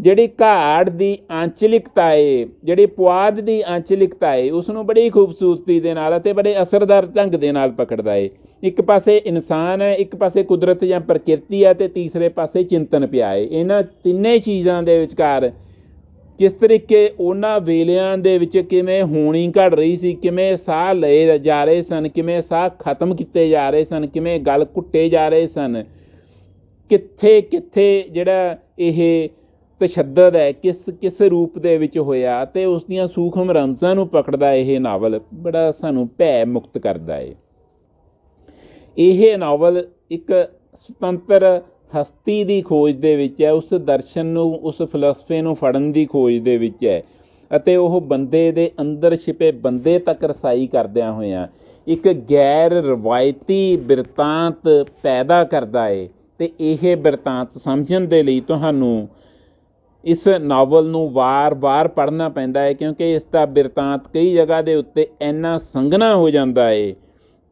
ਜਿਹੜੀ ਘਾੜ ਦੀ ਆਂਚਲਿਕਤਾ ਏ, ਜਿਹੜੀ ਪੁਆਧ ਦੀ ਆਂਚਲਿਕਤਾ ਏ ਉਸ ਨੂੰ ਬੜੀ ਖੂਬਸੂਰਤੀ ਦੇ ਨਾਲ ਅਤੇ ਬੜੇ ਅਸਰਦਾਰ ਢੰਗ ਦੇ ਨਾਲ ਪਕੜਦਾ ਏ। ਇੱਕ ਪਾਸੇ ਇਨਸਾਨ ਹੈ, ਇੱਕ ਪਾਸੇ ਕੁਦਰਤ ਜਾਂ ਪ੍ਰਕਿਰਤੀ ਹੈ ਤੇ ਤੀਸਰੇ ਪਾਸੇ ਚਿੰਤਨ ਪਿਆ ਏ। ਇਹਨਾਂ ਤਿੰਨੇ ਚੀਜ਼ਾਂ ਦੇ ਵਿਚਕਾਰ ਕਿਸ ਤਰੀਕੇ ਉਹਨਾਂ ਵੇਲਿਆਂ ਦੇ ਵਿੱਚ ਕਿਵੇਂ ਹੋਣੀ ਘੜ ਰਹੀ ਸੀ, ਕਿਵੇਂ ਸਾਹ ਲਏ ਜਾ ਰਹੇ ਸਨ, ਕਿਵੇਂ ਸਾਹ ਖਤਮ ਕੀਤੇ ਜਾ ਰਹੇ ਸਨ, ਕਿਵੇਂ ਗਲ ਘੁੱਟੇ ਜਾ ਰਹੇ ਸਨ ਕਿੱਥੇ ਕਿੱਥੇ ਜਿਹੜਾ ਇਹ ਤਸ਼ੱਦਦ ਹੈ, ਕਿਸ ਕਿਸ ਰੂਪ ਦੇ ਵਿੱਚ ਹੋਇਆ ਤੇ ਉਸ ਦੀਆਂ ਸੂਖਮ ਰਮਜ਼ਾਂ ਨੂੰ ਪਕੜਦਾ ਇਹ ਨਾਵਲ ਬੜਾ ਸਾਨੂੰ ਭੈ ਮੁਕਤ ਕਰਦਾ ਹੈ ਇਹ ਨਾਵਲ ਇੱਕ ਸੁਤੰਤਰ ਹਸਤੀ ਦੀ ਖੋਜ ਦੇ ਵਿੱਚ ਹੈ, ਉਸ ਦਰਸ਼ਨ ਨੂੰ, ਉਸ ਫਲਸਫੇ ਨੂੰ ਫੜਨ ਦੀ ਖੋਜ ਦੇ ਵਿੱਚ ਹੈ ਅਤੇ ਉਹ ਬੰਦੇ ਦੇ ਅੰਦਰ ਛਿਪੇ ਬੰਦੇ ਤੱਕ ਰਸਾਈ ਕਰਦਿਆਂ ਹੋਇਆਂ ਇੱਕ ਗੈਰ ਰਵਾਇਤੀ ਬਿਰਤਾਂਤ ਪੈਦਾ ਕਰਦਾ ਏ ਤੇ ਇਹ ਬਿਰਤਾਂਤ ਸਮਝਣ ਦੇ ਲਈ ਤੁਹਾਨੂੰ ਇਸ ਨਾਵਲ ਨੂੰ ਵਾਰ-ਵਾਰ ਪੜ੍ਹਨਾ ਪੈਂਦਾ ਹੈ ਕਿਉਂਕਿ ਇਸ ਦਾ ਬਿਰਤਾਂਤ ਕਈ ਜਗ੍ਹਾ ਦੇ ਉੱਤੇ ਇੰਨਾ ਸੰਘਣਾ ਹੋ ਜਾਂਦਾ ਹੈ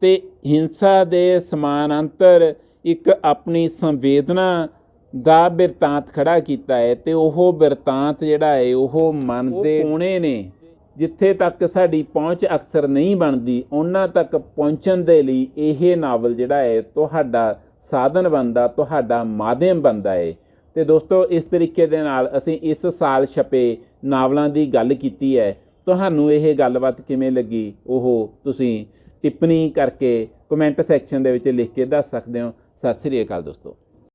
ਤੇ ਹਿੰਸਾ ਦੇ ਸਮਾਨਾਂਤਰ ਇੱਕ ਆਪਣੀ ਸੰਵੇਦਨਾ ਦਾ ਬਿਰਤਾਂਤ ਖੜਾ ਕੀਤਾ ਹੈ ਤੇ ਉਹ ਬਿਰਤਾਂਤ ਜਿਹੜਾ ਹੈ ਉਹ ਮਨ ਦੇ ਕੋਣੇ ਨੇ। ਜਿੱਥੇ ਤੱਕ ਸਾਡੀ ਪਹੁੰਚ ਅਕਸਰ ਨਹੀਂ ਬਣਦੀ ਉਹਨਾਂ ਤੱਕ ਪਹੁੰਚਣ ਦੇ ਲਈ ਇਹ ਨਾਵਲ ਜਿਹੜਾ ਹੈ ਤੁਹਾਡਾ ਸਾਧਨ ਬਣਦਾ ਤੁਹਾਡਾ ਮਾਧਿਅਮ ਬਣਦਾ ਹੈ। ਤੇ ਦੋਸਤੋ, ਇਸ ਤਰੀਕੇ ਦੇ ਨਾਲ ਅਸੀਂ ਇਸ ਸਾਲ ਛਪੇ ਨਾਵਲਾਂ ਦੀ ਗੱਲ ਕੀਤੀ ਹੈ। ਤੁਹਾਨੂੰ ਇਹ ਗੱਲਬਾਤ ਕਿਵੇਂ ਲੱਗੀ? ਉਹ ਤੁਸੀਂ ਟਿੱਪਣੀ ਕਰਕੇ ਕਮੈਂਟ ਸੈਕਸ਼ਨ ਦੇ ਵਿੱਚ ਲਿਖ ਕੇ ਦੱਸ ਸਕਦੇ ਹੋ। ਸਤਿ ਸ੍ਰੀ ਅਕਾਲ ਦੋਸਤੋ।